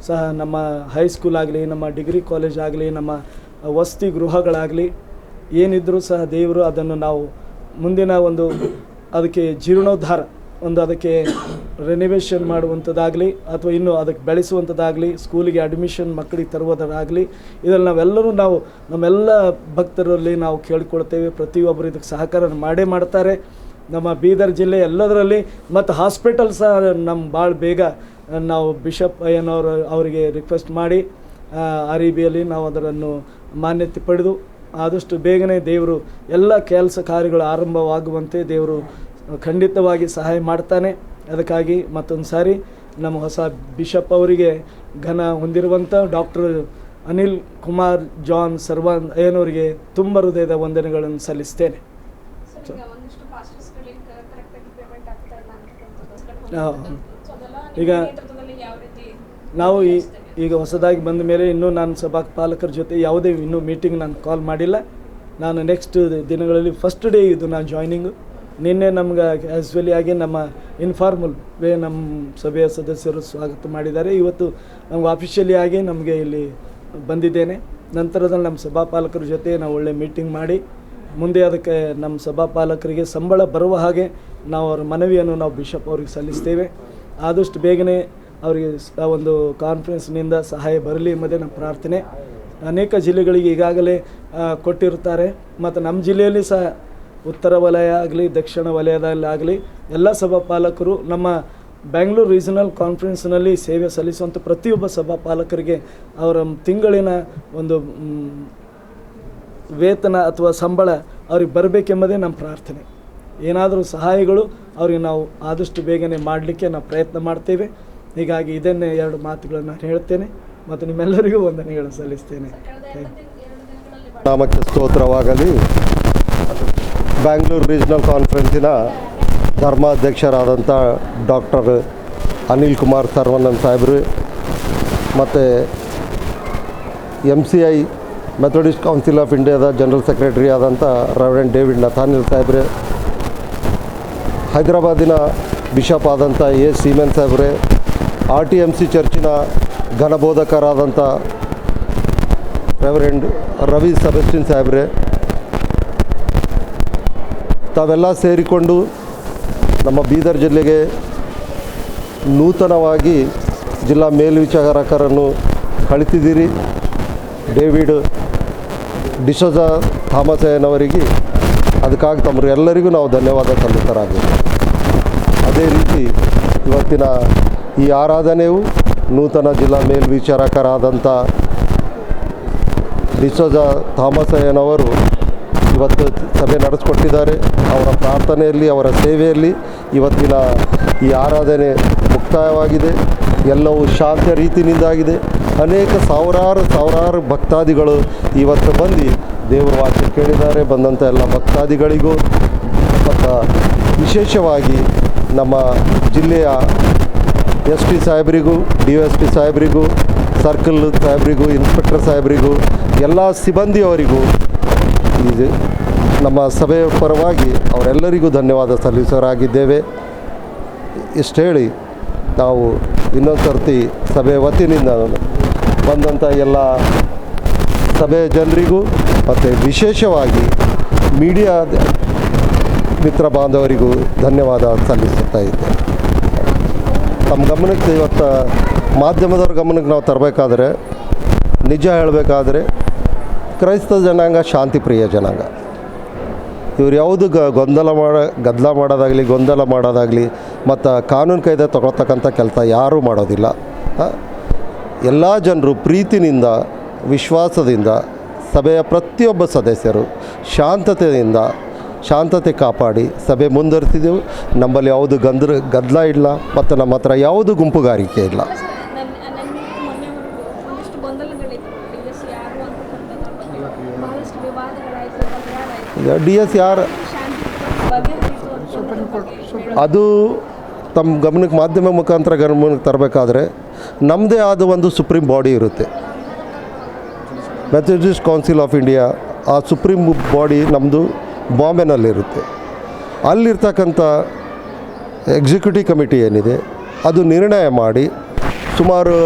Speaker 2: ಸಹ ನಮ್ಮ ಹೈಸ್ಕೂಲ್ ಆಗಲಿ, ನಮ್ಮ ಡಿಗ್ರಿ ಕಾಲೇಜ್ ಆಗಲಿ, ನಮ್ಮ ವಸತಿ ಗೃಹಗಳಾಗಲಿ ಏನಿದ್ರೂ ಸಹ ದೇವರು ಅದನ್ನು ನಾವು ಮುಂದಿನ ಒಂದು ಅದಕ್ಕೆ ಜೀರ್ಣೋದ್ಧಾರ ಒಂದು ಅದಕ್ಕೆ ರೆನಿವೇಷನ್ ಮಾಡುವಂಥದ್ದಾಗಲಿ ಅಥವಾ ಇನ್ನು ಅದಕ್ಕೆ ಬೆಳೆಸುವಂಥದ್ದಾಗಲಿ ಸ್ಕೂಲಿಗೆ ಅಡ್ಮಿಷನ್ ಮಕ್ಕಳಿಗೆ ತರುವುದರಾಗಲಿ ಇದರಲ್ಲಿ ನಾವೆಲ್ಲರೂ ನಾವು ನಮ್ಮೆಲ್ಲ ಭಕ್ತರಲ್ಲಿ ನಾವು ಕೇಳಿಕೊಳ್ತೇವೆ. ಪ್ರತಿಯೊಬ್ಬರು ಇದಕ್ಕೆ ಸಹಕಾರ ಮಾಡೇ ಮಾಡ್ತಾರೆ. ನಮ್ಮ ಬೀದರ್ ಜಿಲ್ಲೆ ಎಲ್ಲದರಲ್ಲಿ ಮತ್ತು ಹಾಸ್ಪಿಟಲ್ ಸಹ ನಮ್ಮ ಭಾಳ ಬೇಗ ನಾವು ಬಿಷಪ್ ಅಯ್ಯನವರು ಅವರಿಗೆ ರಿಕ್ವೆಸ್ಟ್ ಮಾಡಿ ಆರ್ ಇ ನಾವು ಅದರನ್ನು ಮಾನ್ಯತೆ ಪಡೆದು ಆದಷ್ಟು ಬೇಗನೆ ದೇವರು ಎಲ್ಲ ಕೆಲಸ ಕಾರ್ಯಗಳು ಆರಂಭವಾಗುವಂತೆ ದೇವರು ಖಂಡಿತವಾಗಿ ಸಹಾಯ ಮಾಡ್ತಾನೆ. ಅದಕ್ಕಾಗಿ ಮತ್ತೊಂದು ಸಾರಿ ನಮ್ಮ ಹೊಸ ಬಿಷಪ್ ಅವರಿಗೆ ಘನ ಹೊಂದಿರುವಂಥ ಡಾಕ್ಟರ್ ಅನಿಲ್ ಕುಮಾರ್ ಜಾನ್ ಸರ್ವಾನ್ ಅಯ್ಯನವರಿಗೆ ತುಂಬ ಹೃದಯದ ವಂದನೆಗಳನ್ನು ಸಲ್ಲಿಸ್ತೇನೆ.
Speaker 3: ಈಗ
Speaker 2: ನಾವು ಈ ಈಗ ಹೊಸದಾಗಿ ಬಂದ ಮೇಲೆ ಇನ್ನೂ ನಾನು ಸಭಾ ಪಾಲಕರ ಜೊತೆ ಯಾವುದೇ ಇನ್ನೂ ಮೀಟಿಂಗ್ ನಾನು ಕಾಲ್ ಮಾಡಿಲ್ಲ. ನಾನು ನೆಕ್ಸ್ಟ್ ದಿನಗಳಲ್ಲಿ ಫಸ್ಟ್ ಡೇ ಇದು ನಾನು ಜಾಯ್ನಿಂಗು ನಿನ್ನೆ ನಮ್ಗೆ ಆ್ಯಸ್ವಲಿ ಆಗಿ ನಮ್ಮ ಇನ್ಫಾರ್ಮಲ್ ವೇ ನಮ್ಮ ಸಭೆಯ ಸದಸ್ಯರು ಸ್ವಾಗತ ಮಾಡಿದ್ದಾರೆ. ಇವತ್ತು ನಮ್ಗೆ ಆಫೀಷಿಯಲಿ ಆಗಿ ನಮಗೆ ಇಲ್ಲಿ ಬಂದಿದ್ದೇನೆ. ನಂತರದಲ್ಲಿ ನಮ್ಮ ಸಭಾಪಾಲಕರ ಜೊತೆ ನಾವು ಒಳ್ಳೆ ಮೀಟಿಂಗ್ ಮಾಡಿ, ಮುಂದೆ ಅದಕ್ಕೆ ನಮ್ಮ ಸಭಾಪಾಲಕರಿಗೆ ಸಂಬಳ ಬರುವ ಹಾಗೆ ನಾವು ಅವ್ರ ಮನವಿಯನ್ನು ನಾವು ಬಿಷಪ್ ಅವ್ರಿಗೆ ಸಲ್ಲಿಸ್ತೇವೆ. ಆದಷ್ಟು ಬೇಗನೆ ಅವರಿಗೆ ಆ ಒಂದು ಕಾನ್ಫರೆನ್ಸ್ನಿಂದ ಸಹಾಯ ಬರಲಿ ಎಂಬುದೇ ನಮ್ಮ ಪ್ರಾರ್ಥನೆ. ಅನೇಕ ಜಿಲ್ಲೆಗಳಿಗೆ ಈಗಾಗಲೇ ಕೊಟ್ಟಿರುತ್ತಾರೆ. ಮತ್ತು ನಮ್ಮ ಜಿಲ್ಲೆಯಲ್ಲಿ ಸಹ ಉತ್ತರ ವಲಯ ಆಗಲಿ ದಕ್ಷಿಣ ವಲಯದಲ್ಲಾಗಲಿ ಎಲ್ಲ ಸಭಾಪಾಲಕರು ನಮ್ಮ ಬೆಂಗಳೂರು ರೀಜನಲ್ ಕಾನ್ಫರೆನ್ಸ್ನಲ್ಲಿ ಸೇವೆ ಸಲ್ಲಿಸುವಂಥ ಪ್ರತಿಯೊಬ್ಬ ಸಭಾಪಾಲಕರಿಗೆ ಅವರ ತಿಂಗಳಿನ ಒಂದು ವೇತನ ಅಥವಾ ಸಂಬಳ ಅವ್ರಿಗೆ ಬರಬೇಕೆಂಬುದೇ ನಮ್ಮ ಪ್ರಾರ್ಥನೆ. ಏನಾದರೂ ಸಹಾಯಗಳು ಅವ್ರಿಗೆ ನಾವು ಆದಷ್ಟು ಬೇಗನೆ ಮಾಡಲಿಕ್ಕೆ ನಾವು ಪ್ರಯತ್ನ ಮಾಡ್ತೇವೆ. ಹೀಗಾಗಿ ಇದನ್ನೇ ಎರಡು ಮಾತುಗಳನ್ನು ನಾನು ಹೇಳ್ತೇನೆ ಮತ್ತು ನಿಮ್ಮೆಲ್ಲರಿಗೂ ವಂದನೆಗಳನ್ನು ಸಲ್ಲಿಸ್ತೇನೆ.
Speaker 4: ನಾಮಕ್ಕೆ ಸ್ತೋತ್ರವಾಗಲಿ. ಬ್ಯಾಂಗ್ಳೂರು ರೀಜನಲ್ ಕಾನ್ಫರೆನ್ಸಿನ ಧರ್ಮಾಧ್ಯಕ್ಷರಾದಂಥ ಡಾಕ್ಟರ್ ಅನಿಲ್ ಕುಮಾರ್ ಸರ್ವನಂದ್ ಸಾಹೇಬರು, ಮತ್ತು M C I Methodist council of ಇಂಡಿಯಾದ ಜನರಲ್ ಸೆಕ್ರೆಟರಿ ಆದಂಥ ರೆವರೆಂಡ್ ಡೇವಿಡ್ ನಥಾನಿಲ್ ಸಾಹೇಬ್ರೆ, ಹೈದರಾಬಾದಿನ ಬಿಷಪ್ ಆದಂಥ ಎ ಸೀಮೆನ್ ಸಾಹೇಬ್ರೆ ಆರ್ ಟಿ ಎಂ ಸಿ ಚರ್ಚಿನ ಘನಬೋಧಕರಾದಂಥ ರೆವರೆಂಡ್ ರವಿ ಸಬೆಸ್ಟಿನ್ ಸಾಹೇಬ್ರೆ ತಾವೆಲ್ಲ ಸೇರಿಕೊಂಡು ನಮ್ಮ ಬೀದರ್ ಜಿಲ್ಲೆಗೆ ನೂತನವಾಗಿ ಜಿಲ್ಲಾ ಮೇಲ್ವಿಚಾರಕರನ್ನು ಕಳಿತಿದ್ದೀರಿ. ಡೇವಿಡ್ ಡಿಸೋಜ ಥಾಮಸಯ್ಯನವರಿಗೆ ಅದಕ್ಕಾಗಿ ತಮ್ಮರೆಲ್ಲರಿಗೂ ನಾವು ಧನ್ಯವಾದ ಸಲ್ಲಿಸಲಾಗಿದೆ ಅದೇ ರೀತಿ ಇವತ್ತಿನ ಈ ಆರಾಧನೆಯು ನೂತನ ಜಿಲ್ಲಾ ಮೇಲ್ವಿಚಾರಕರಾದಂಥ ಡಿಸೋಜ ಥಾಮಸಯ್ಯನವರು ಇವತ್ತು ಸಭೆ ನಡೆಸ್ಕೊಟ್ಟಿದ್ದಾರೆ. ಅವರ ಪ್ರಾರ್ಥನೆಯಲ್ಲಿ, ಅವರ ಸೇವೆಯಲ್ಲಿ ಇವತ್ತಿನ ಈ ಆರಾಧನೆ ಮುಕ್ತಾಯವಾಗಿದೆ. ಎಲ್ಲವೂ ಶಾಂತ ರೀತಿಯಿಂದಾಗಿದೆ. ಅನೇಕ ಸಾವಿರಾರು ಸಾವಿರಾರು ಭಕ್ತಾದಿಗಳು ಇವತ್ತು ಬಂದು ದೇವರ ವಾಕ್ಯ ಕೇಳಿದ್ದಾರೆ. ಬಂದಂಥ ಎಲ್ಲ ಭಕ್ತಾದಿಗಳಿಗೂ ಮತ್ತು ವಿಶೇಷವಾಗಿ ನಮ್ಮ ಜಿಲ್ಲೆಯ ಎಸ್ ಪಿ ಸಾಹೇಬರಿಗೂ, ಡಿ ಎಸ್ ಪಿ ಸಾಹೇಬರಿಗೂ, ಸರ್ಕಲ್ ಸಾಹೇಬರಿಗೂ, ಇನ್ಸ್ಪೆಕ್ಟರ್ ಸಾಹೇಬರಿಗೂ, ಎಲ್ಲ ಸಿಬ್ಬಂದಿಯವರಿಗೂ ಇದು. ನಮ್ಮ ಸಭೆಯ ಪರವಾಗಿ ಅವರೆಲ್ಲರಿಗೂ ಧನ್ಯವಾದ ಸಲ್ಲಿಸೋರಾಗಿದ್ದೇವೆ ಇಷ್ಟು ಹೇಳಿ, ನಾವು ಇನ್ನೊಂದು ಸರ್ತಿ ಸಭೆಯ ವತಿಯಿಂದ ಬಂದಂಥ ಎಲ್ಲ ಸಭೆಯ ಜನರಿಗೂ ಮತ್ತು ವಿಶೇಷವಾಗಿ ಮೀಡಿಯಾ ಮಿತ್ರ ಬಾಂಧವರಿಗೂ ಧನ್ಯವಾದ ಸಲ್ಲಿಸುತ್ತಾ ಇದ್ದೇವೆ ತಮ್ಮ ಗಮನಕ್ಕೆ ಇವತ್ತು ಮಾಧ್ಯಮದವ್ರ ಗಮನಕ್ಕೆ ನಾವು ತರಬೇಕಾದ್ರೆ, ನಿಜ ಹೇಳಬೇಕಾದ್ರೆ ಕ್ರೈಸ್ತ ಜನಾಂಗ, ಶಾಂತಿಪ್ರಿಯ ಜನಾಂಗ. ಇವ್ರು ಯಾವುದು ಗ, ಗೊಂದಲ ಮಾಡ, ಗದ್ದಲ ಮಾಡೋದಾಗಲಿ, ಗೊಂದಲ ಮಾಡೋದಾಗಲಿ, ಮತ್ತು ಕಾನೂನು ಕಾಯ್ದೆ ತಗೊಳ್ತಕ್ಕಂಥ ಕೆಲಸ ಯಾರೂ ಮಾಡೋದಿಲ್ಲ. ಎಲ್ಲ ಜನರು ಪ್ರೀತಿನಿಂದ, ವಿಶ್ವಾಸದಿಂದ, ಸಭೆಯ ಪ್ರತಿಯೊಬ್ಬ ಸದಸ್ಯರು ಶಾಂತತೆಯಿಂದ, ಶಾಂತತೆ ಕಾಪಾಡಿ ಸಭೆ ಮುಂದುವರಿಸಿದೆವು. ನಮ್ಮಲ್ಲಿ ಯಾವುದು ಗಂದ್ರ, ಗದ್ದಲ ಇಲ್ಲ, ಮತ್ತು ನಮ್ಮ ಹತ್ರ ಯಾವುದು ಗುಂಪುಗಾರಿಕೆ ಇಲ್ಲ
Speaker 1: ಒಂದಿಷ್ಟು ಗೊಂದಲಗಳಿತ್ತು ಡಿ ಎಸ್ ಯಾರು ಅಂತ ಬಹಳಷ್ಟು ವಿವಾದಗಳಾಯಿತು
Speaker 4: ಡಿ ಎಸ್ ಯಾರು ಅದು ತಮ್ಮ ಗಮನಕ್ಕೆ ಮಾಧ್ಯಮ ಮುಖಾಂತರ ಗಮನಕ್ಕೆ ತರಬೇಕಾದ್ರೆ ನಮ್ಮದೇ ಆದ ಒಂದು ಸುಪ್ರೀಂ ಬಾಡಿ ಇರುತ್ತೆ. ಮೆಥಡಿಸ್ಟ್ ಕೌನ್ಸಿಲ್ ಆಫ್ ಇಂಡಿಯಾ ಆ ಸುಪ್ರೀಂ ಬಾಡಿ ನಮ್ಮದು ಬಾಂಬೆನಲ್ಲಿರುತ್ತೆ. ಅಲ್ಲಿರ್ತಕ್ಕಂಥ ಎಕ್ಸಿಕ್ಯೂಟಿವ್ ಕಮಿಟಿ ಏನಿದೆ, ಅದು ನಿರ್ಣಯ ಮಾಡಿ ಸುಮಾರು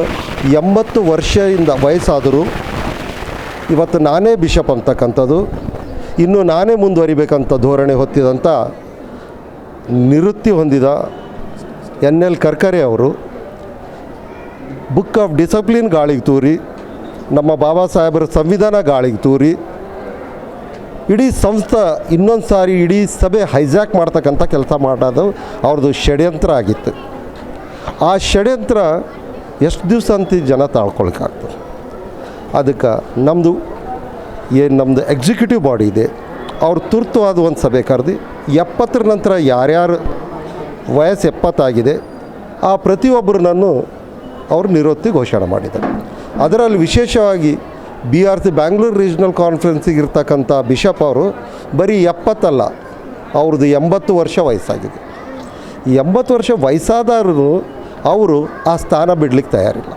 Speaker 4: ಎಂಬತ್ತು ವರ್ಷದಿಂದ ವಯಸ್ಸಾದರೂ ಇವತ್ತು ನಾನೇ ಬಿಷಪ್ ಅಂತಕ್ಕಂಥದ್ದು. ಇನ್ನು ನಾನೇ ಮುಂದುವರಿಬೇಕಂತ ಧೋರಣೆ ಹೊತ್ತಿದಂಥ ನಿವೃತ್ತಿ ಹೊಂದಿದ ಎನ್ ಎಲ್ ಕರ್ಕರೆ ಅವರು ಬುಕ್ ಆಫ್ ಡಿಸಪ್ಲಿನ್ ಗಾಳಿಗೆ ತೂರಿ, ನಮ್ಮ ಬಾಬಾ ಸಾಹೇಬರ ಸಂವಿಧಾನ ಗಾಳಿಗೆ ತೂರಿ, ಇಡೀ ಸಂಸ್ಥೆ ಇನ್ನೊಂದು ಸಾರಿ ಇಡೀ ಸಭೆ ಹೈಜಾಕ್ ಮಾಡ್ತಕ್ಕಂಥ ಕೆಲಸ ಮಾಡೋದು ಅವ್ರದ್ದು ಷಡ್ಯಂತ್ರ ಆಗಿತ್ತು. ಆ ಷಡ್ಯಂತ್ರ ಎಷ್ಟು ದಿವಸ ಅಂತ ಜನ ತಾಳ್ಕೊಳಕ್ಕಾಗ್ತದೆ ಅದಕ್ಕೆ ನಮ್ಮದು ಏನು ನಮ್ಮದು ಎಕ್ಸಿಕ್ಯೂಟಿವ್ ಬಾಡಿ ಇದೆ, ಅವ್ರು ತುರ್ತುವಾದ ಒಂದು ಸಭೆ ಕರೆದು, ಎಪ್ಪತ್ತರ ನಂತರ ಯಾರ್ಯಾರು ವಯಸ್ಸು ಎಪ್ಪತ್ತಾಗಿದೆ, ಆ ಪ್ರತಿಯೊಬ್ಬರನ್ನು ಅವರು ನಿವೃತ್ತಿ ಘೋಷಣೆ ಮಾಡಿದ್ದಾರೆ. ಅದರಲ್ಲಿ ವಿಶೇಷವಾಗಿ B R C Bangalore regional ಕಾನ್ಫರೆನ್ಸಿಗೆ ಇರ್ತಕ್ಕಂಥ ಬಿಷಪ್ ಅವರು ಬರೀ ಎಪ್ಪತ್ತಲ್ಲ ಅವ್ರದ್ದು ಎಂಬತ್ತು ವರ್ಷ ವಯಸ್ಸಾಗಿದೆ. ಎಂಬತ್ತು ವರ್ಷ ವಯಸ್ಸಾದವರು ಅವರು ಆ ಸ್ಥಾನ ಬಿಡ್ಲಿಕ್ಕೆ ತಯಾರಿಲ್ಲ.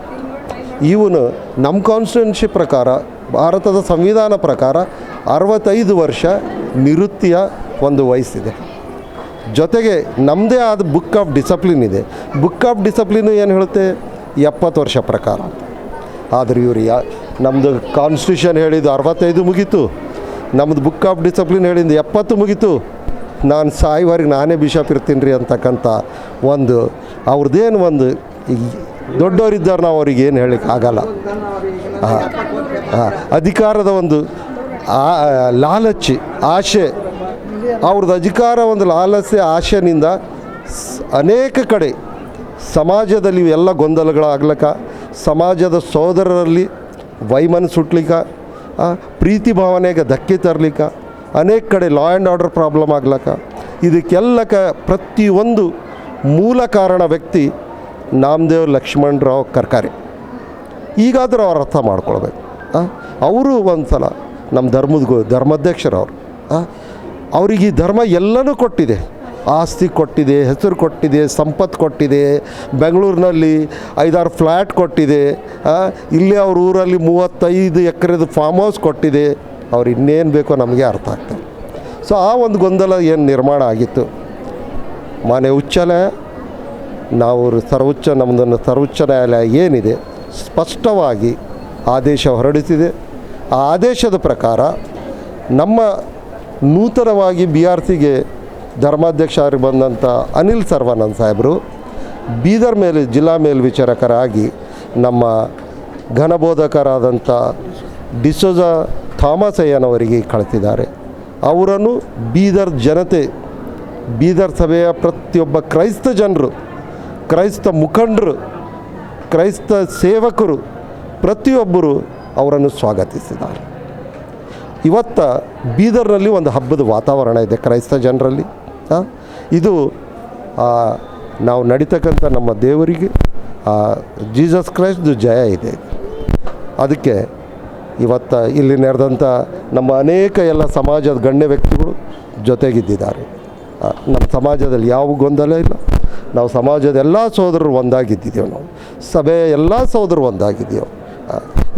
Speaker 4: ಇವನು ನಮ್ಮ ಕಾನ್ಸ್ಟಿಟ್ಯೂನ್ಸಿ ಪ್ರಕಾರ ಭಾರತದ ಸಂವಿಧಾನ ಪ್ರಕಾರ ಅರವತ್ತೈದು ವರ್ಷ ನಿವೃತ್ತಿಯ ಒಂದು ವಯಸ್ಸಿದೆ. ಜೊತೆಗೆ ನಮ್ಮದೇ ಆದ ಬುಕ್ ಆಫ್ ಡಿಸಪ್ಲಿನ್ ಇದೆ. ಬುಕ್ ಆಫ್ ಡಿಸಪ್ಲಿನ್ ಏನು ಹೇಳುತ್ತೆ? ಎಪ್ಪತ್ತು ವರ್ಷ ಪ್ರಕಾರ. ಆದರೆ ಇವರು ಯಾ ನಮ್ಮದು ಕಾನ್ಸ್ಟಿಟ್ಯೂಷನ್ ಹೇಳಿದ್ದು ಅರವತ್ತೈದು ಮುಗೀತು. ನಮ್ಮದು ಬುಕ್ ಆಫ್ ಡಿಸಪ್ಲಿನ್ ಹೇಳಿದ್ದು ಎಪ್ಪತ್ತು ಮುಗೀತು. ನಾನು ಸಾಯುವರೆಗೆ ನಾನೇ ಬಿಷಪ್ ಇರ್ತೀನಿ ರೀ ಅಂತಕ್ಕಂಥ ಒಂದು ಅವ್ರದ್ದೇನು ಒಂದು ದೊಡ್ಡವರಿದ್ದಾರೆ ನಾವು ಅವ್ರಿಗೆ ಏನು ಹೇಳಲಿಕ್ಕೆ ಆಗಲ್ಲ ಹಾಂ ಅಧಿಕಾರದ ಒಂದು ಲಾಲಚ್ಚಿ, ಆಶೆ. ಅವ್ರದ್ದು ಅಧಿಕಾರ ಒಂದು ಲಾಲಸೆ, ಆಶೆನಿಂದ ಅನೇಕ ಕಡೆ ಸಮಾಜದಲ್ಲಿ ಎಲ್ಲ ಗೊಂದಲಗಳಾಗ್ಲಿಕ್ಕ, ಸಮಾಜದ ಸೋದರರಲ್ಲಿ ವೈಮನ ಸುಟ್ಲಿಕ್ಕ ಪ್ರೀತಿ ಭಾವನೆಗೆ ಧಕ್ಕೆ ತರ್ಲಿಕ್ಕೆ, ಅನೇಕ ಕಡೆ ಲಾ ಆ್ಯಂಡ್ ಆರ್ಡರ್ ಪ್ರಾಬ್ಲಮ್ ಆಗ್ಲಕ್ಕ. ಇದಕ್ಕೆಲ್ಲಕ ಪ್ರತಿಯೊಂದು ಮೂಲ ಕಾರಣ ವ್ಯಕ್ತಿ ನಾಮದೇವ್ ಲಕ್ಷ್ಮಣರಾವ್ ರಾವ್ ಕರ್ಕಾರೆ. ಈಗಾದರೂ ಅವ್ರು ಅರ್ಥ ಮಾಡ್ಕೊಳ್ಬೇಕು. ಅವರು ಒಂದು ಸಲ ನಮ್ಮ ಧರ್ಮದ ಧರ್ಮಾಧ್ಯಕ್ಷರು ಅವರು ಅವ್ರಿಗೆ ಈ ಧರ್ಮ ಎಲ್ಲನೂ ಕೊಟ್ಟಿದೆ. ಆಸ್ತಿ ಕೊಟ್ಟಿದೆ, ಹೆಸರು ಕೊಟ್ಟಿದೆ ಸಂಪತ್ತು ಕೊಟ್ಟಿದೆ, ಬೆಂಗಳೂರಿನಲ್ಲಿ ಐದಾರು ಫ್ಲ್ಯಾಟ್ ಕೊಟ್ಟಿದೆ ಇಲ್ಲೇ ಅವ್ರ ಊರಲ್ಲಿ ಮೂವತ್ತೈದು ಎಕರೆದು ಫಾರ್ಮ್ ಹೌಸ್ ಕೊಟ್ಟಿದೆ. ಅವ್ರು ಇನ್ನೇನು ಬೇಕೋ ನಮಗೆ ಅರ್ಥ ಆಗ್ತದೆ ಸೊ ಆ ಒಂದು ಗೊಂದಲ ಏನು ನಿರ್ಮಾಣ ಆಗಿತ್ತು? ಮನೆ ಉಚ್ಚಲ, ನಾವು ಸರ್ವೋಚ್ಚ ನಮ್ಮದನ್ನು ಸರ್ವೋಚ್ಚ ನ್ಯಾಯಾಲಯ ಏನಿದೆ, ಸ್ಪಷ್ಟವಾಗಿ ಆದೇಶ ಹೊರಡಿಸಿದೆ. ಆ ಆದೇಶದ ಪ್ರಕಾರ ನಮ್ಮ ನೂತನವಾಗಿ ಬಿ ಆರ್ ಸಿಗೆ ಧರ್ಮಾಧ್ಯಕ್ಷರಾಗಿ ಬಂದಂಥ ಅನಿಲ್ ಸರ್ವಾನಂದ್ ಸಾಹೇಬರು ಬೀದರ್ ಮೇಲೆ ಜಿಲ್ಲಾ ಮೇಲ್ವಿಚಾರಕರಾಗಿ ನಮ್ಮ ಘನಬೋಧಕರಾದಂಥ ಡಿಸೋಜ ಥಾಮಸ್ ಅಯ್ಯನವರಿಗೆ ಕಳಿಸಿದ್ದಾರೆ. ಅವರನ್ನು ಬೀದರ್ ಜನತೆ, ಬೀದರ್ ಸಭೆಯ ಪ್ರತಿಯೊಬ್ಬ ಕ್ರೈಸ್ತ ಜನರು, ಕ್ರೈಸ್ತ ಮುಖಂಡರು, ಕ್ರೈಸ್ತ ಸೇವಕರು ಪ್ರತಿಯೊಬ್ಬರು ಅವರನ್ನು ಸ್ವಾಗತಿಸಿದ್ದಾರೆ. ಇವತ್ತ ಬೀದರ್ನಲ್ಲಿ ಒಂದು ಹಬ್ಬದ ವಾತಾವರಣ ಇದೆ ಕ್ರೈಸ್ತ ಜನರಲ್ಲಿ. ಇದು ನಾವು ನಡೀತಕ್ಕಂಥ ನಮ್ಮ ದೇವರಿಗೆ ಜೀಸಸ್ ಕ್ರೈಸ್ಟ್ದು ಜಯ ಇದೆ. ಅದಕ್ಕೆ ಇವತ್ತು ಇಲ್ಲಿ ನಡೆದಂಥ ನಮ್ಮ ಅನೇಕ ಎಲ್ಲ ಸಮಾಜದ ಗಣ್ಯ ವ್ಯಕ್ತಿಗಳು ಜೊತೆಗಿದ್ದಿದ್ದಾರೆ. ನಮ್ಮ ಸಮಾಜದಲ್ಲಿ ಯಾವ ಗೊಂದಲ ಇಲ್ಲ. ನಾವು ಸಮಾಜದ ಎಲ್ಲ ಸಹೋದರರು ಒಂದಾಗಿದ್ದೀವಿ ನಾವು. ಸಭೆಯ ಎಲ್ಲ ಸೋದರರು ಒಂದಾಗಿದ್ದೀವಿ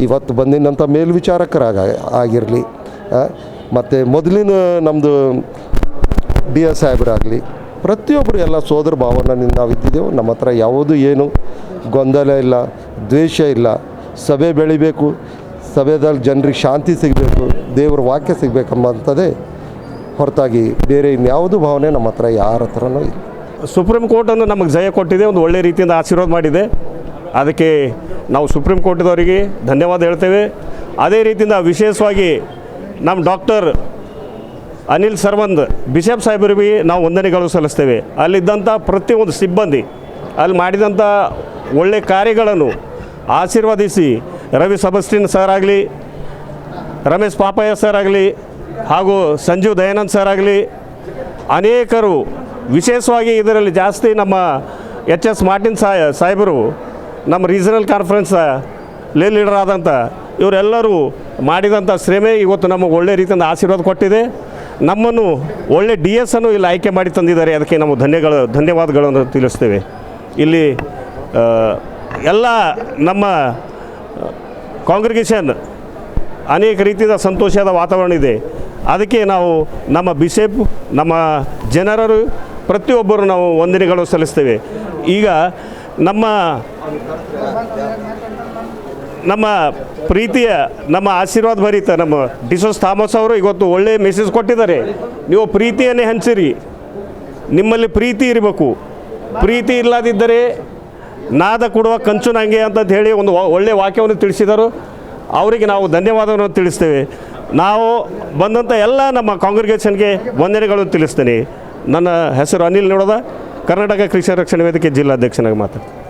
Speaker 4: ಇವತ್ತು ಬಂದಿನಂಥ ಮೇಲ್ವಿಚಾರಕರಾಗ ಆಗಿರಲಿ ಮತ್ತು ಮೊದಲಿನ ನಮ್ಮದು ಡಿ ಎಸ್ ಸಾಹೇಬರಾಗಲಿ ಪ್ರತಿಯೊಬ್ಬರು ಎಲ್ಲ ಸೋದರ ಭಾವನೆಯಿಂದ ನಾವು ಇದ್ದಿದ್ದೆವು. ನಮ್ಮ ಹತ್ರ ಯಾವುದು ಏನು ಗೊಂದಲ ಇಲ್ಲ, ದ್ವೇಷ ಇಲ್ಲ. ಸಭೆ ಬೆಳಿಬೇಕು, ಸಭೆದಲ್ಲಿ ಜನರಿಗೆ ಶಾಂತಿ ಸಿಗಬೇಕು, ದೇವ್ರ ವಾಕ್ಯ ಸಿಗಬೇಕಂಬಂಥದ್ದೇ ಹೊರತಾಗಿ ಬೇರೆ ಇನ್ಯಾವುದೂ ಭಾವನೆ ನಮ್ಮ ಹತ್ರ ಯಾರ ಹತ್ರನೂ ಇಲ್ಲ.
Speaker 5: ಸುಪ್ರೀಂ ಕೋರ್ಟನ್ನು ನಮಗೆ ಜಯ ಕೊಟ್ಟಿದೆ, ಒಂದು ಒಳ್ಳೆಯ ರೀತಿಯಿಂದ ಆಶೀರ್ವಾದ ಮಾಡಿದೆ. ಅದಕ್ಕೆ ನಾವು ಸುಪ್ರೀಂ ಕೋರ್ಟ್ದವರಿಗೆ ಧನ್ಯವಾದ ಹೇಳ್ತೇವೆ. ಅದೇ ರೀತಿಯಿಂದ ವಿಶೇಷವಾಗಿ ನಮ್ಮ ಡಾಕ್ಟರ್ ಅನಿಲ್ ಸರ್ವಂದ್ ಬಿಷಪ್ ಸಾಹೇಬರಿಗೆ ನಾವು ವಂದನೆಗಳು ಸಲ್ಲಿಸ್ತೇವೆ. ಅಲ್ಲಿದ್ದಂಥ ಪ್ರತಿಯೊಂದು ಸಿಬ್ಬಂದಿ, ಅಲ್ಲಿ ಮಾಡಿದಂಥ ಒಳ್ಳೆಯ ಕಾರ್ಯಗಳನ್ನು ಆಶೀರ್ವದಿಸಿ ರವಿ ಸಬಸ್ಟಿನ್ ಸರ್ ಆಗಲಿ, ರಮೇಶ್ ಪಾಪಯ್ಯ ಸರ್ ಆಗಲಿ, ಹಾಗೂ ಸಂಜೀವ್ ದಯಾನಂದ್ ಸರ್ ಆಗಲಿ, ಅನೇಕರು ವಿಶೇಷವಾಗಿ ಇದರಲ್ಲಿ ಜಾಸ್ತಿ ನಮ್ಮ ಎಚ್ ಎಸ್ ಮಾರ್ಟಿನ್ ಸಾಹ ಸಾಹೇಬರು ನಮ್ಮ ರೀಜನಲ್ ಕಾನ್ಫರೆನ್ಸ್ ಲೇ ಲೀಡರ್ ಆದಂಥ ಇವರೆಲ್ಲರೂ ಮಾಡಿದಂಥ ಶ್ರಮೆ ಇವತ್ತು ನಮಗೆ ಒಳ್ಳೆ ರೀತಿಯಿಂದ ಆಶೀರ್ವಾದ ಕೊಟ್ಟಿದೆ. ನಮ್ಮನ್ನು ಒಳ್ಳೆ ಡಿ ಎಸ್ ಅನ್ನು ಇಲ್ಲಿ ಆಯ್ಕೆ ಮಾಡಿ ತಂದಿದ್ದಾರೆ. ಅದಕ್ಕೆ ನಾವು ಧನ್ಯಗಳು ಧನ್ಯವಾದಗಳನ್ನು ತಿಳಿಸ್ತೇವೆ. ಇಲ್ಲಿ ಎಲ್ಲ ನಮ್ಮ ಕಾಂಗ್ರಿಗೇಷನ್ ಅನೇಕ ರೀತಿಯ ಸಂತೋಷದ ವಾತಾವರಣ ಇದೆ. ಅದಕ್ಕೆ ನಾವು ನಮ್ಮ ಬಿಷಪ್ ನಮ್ಮ ಜನರರು, ಪ್ರತಿಯೊಬ್ಬರು ನಾವು ವಂದನೆಗಳು ಸಲ್ಲಿಸ್ತೇವೆ. ಈಗ ನಮ್ಮ ನಮ್ಮ ಪ್ರೀತಿಯ, ನಮ್ಮ ಆಶೀರ್ವಾದ ಭರಿತ ನಮ್ಮ ಡಿಸೋಸ್ ಥಾಮಸ್ ಅವರು ಇವತ್ತು ಒಳ್ಳೆಯ ಮೆಸೇಜ್ ಕೊಟ್ಟಿದ್ದಾರೆ. ನೀವು ಪ್ರೀತಿಯನ್ನೇ ಹಂಚಿರಿ. ನಿಮ್ಮಲ್ಲಿ ಪ್ರೀತಿ ಇರಬೇಕು. ಪ್ರೀತಿ ಇಲ್ಲದಿದ್ದರೆ ನಾದ ಕೊಡುವ ಕಂಚು ನಂಗೆ ಅಂತ ಹೇಳಿ ಒಂದು ಒಳ್ಳೆ ವಾಕ್ಯವನ್ನು ತಿಳಿಸಿದರು. ಅವರಿಗೆ ನಾವು ಧನ್ಯವಾದವನ್ನು ತಿಳಿಸ್ತೇವೆ. ನಾವು ಬಂದಂಥ ಎಲ್ಲ ನಮ್ಮ ಕಾಂಗ್ರಿಗೇಷನ್ಗೆ ವಂದನೆಗಳನ್ನು ತಿಳಿಸ್ತೇನೆ. ನನ್ನ ಹೆಸರು ಅನಿಲ್ ನೋಡೋದ. ಕರ್ನಾಟಕ ಕೃಷಿ ರಕ್ಷಣಾ ವೇದಿಕೆ ಜಿಲ್ಲಾಧ್ಯಕ್ಷನಾಗಿ ಮಾತಾಡ್ತೀನಿ.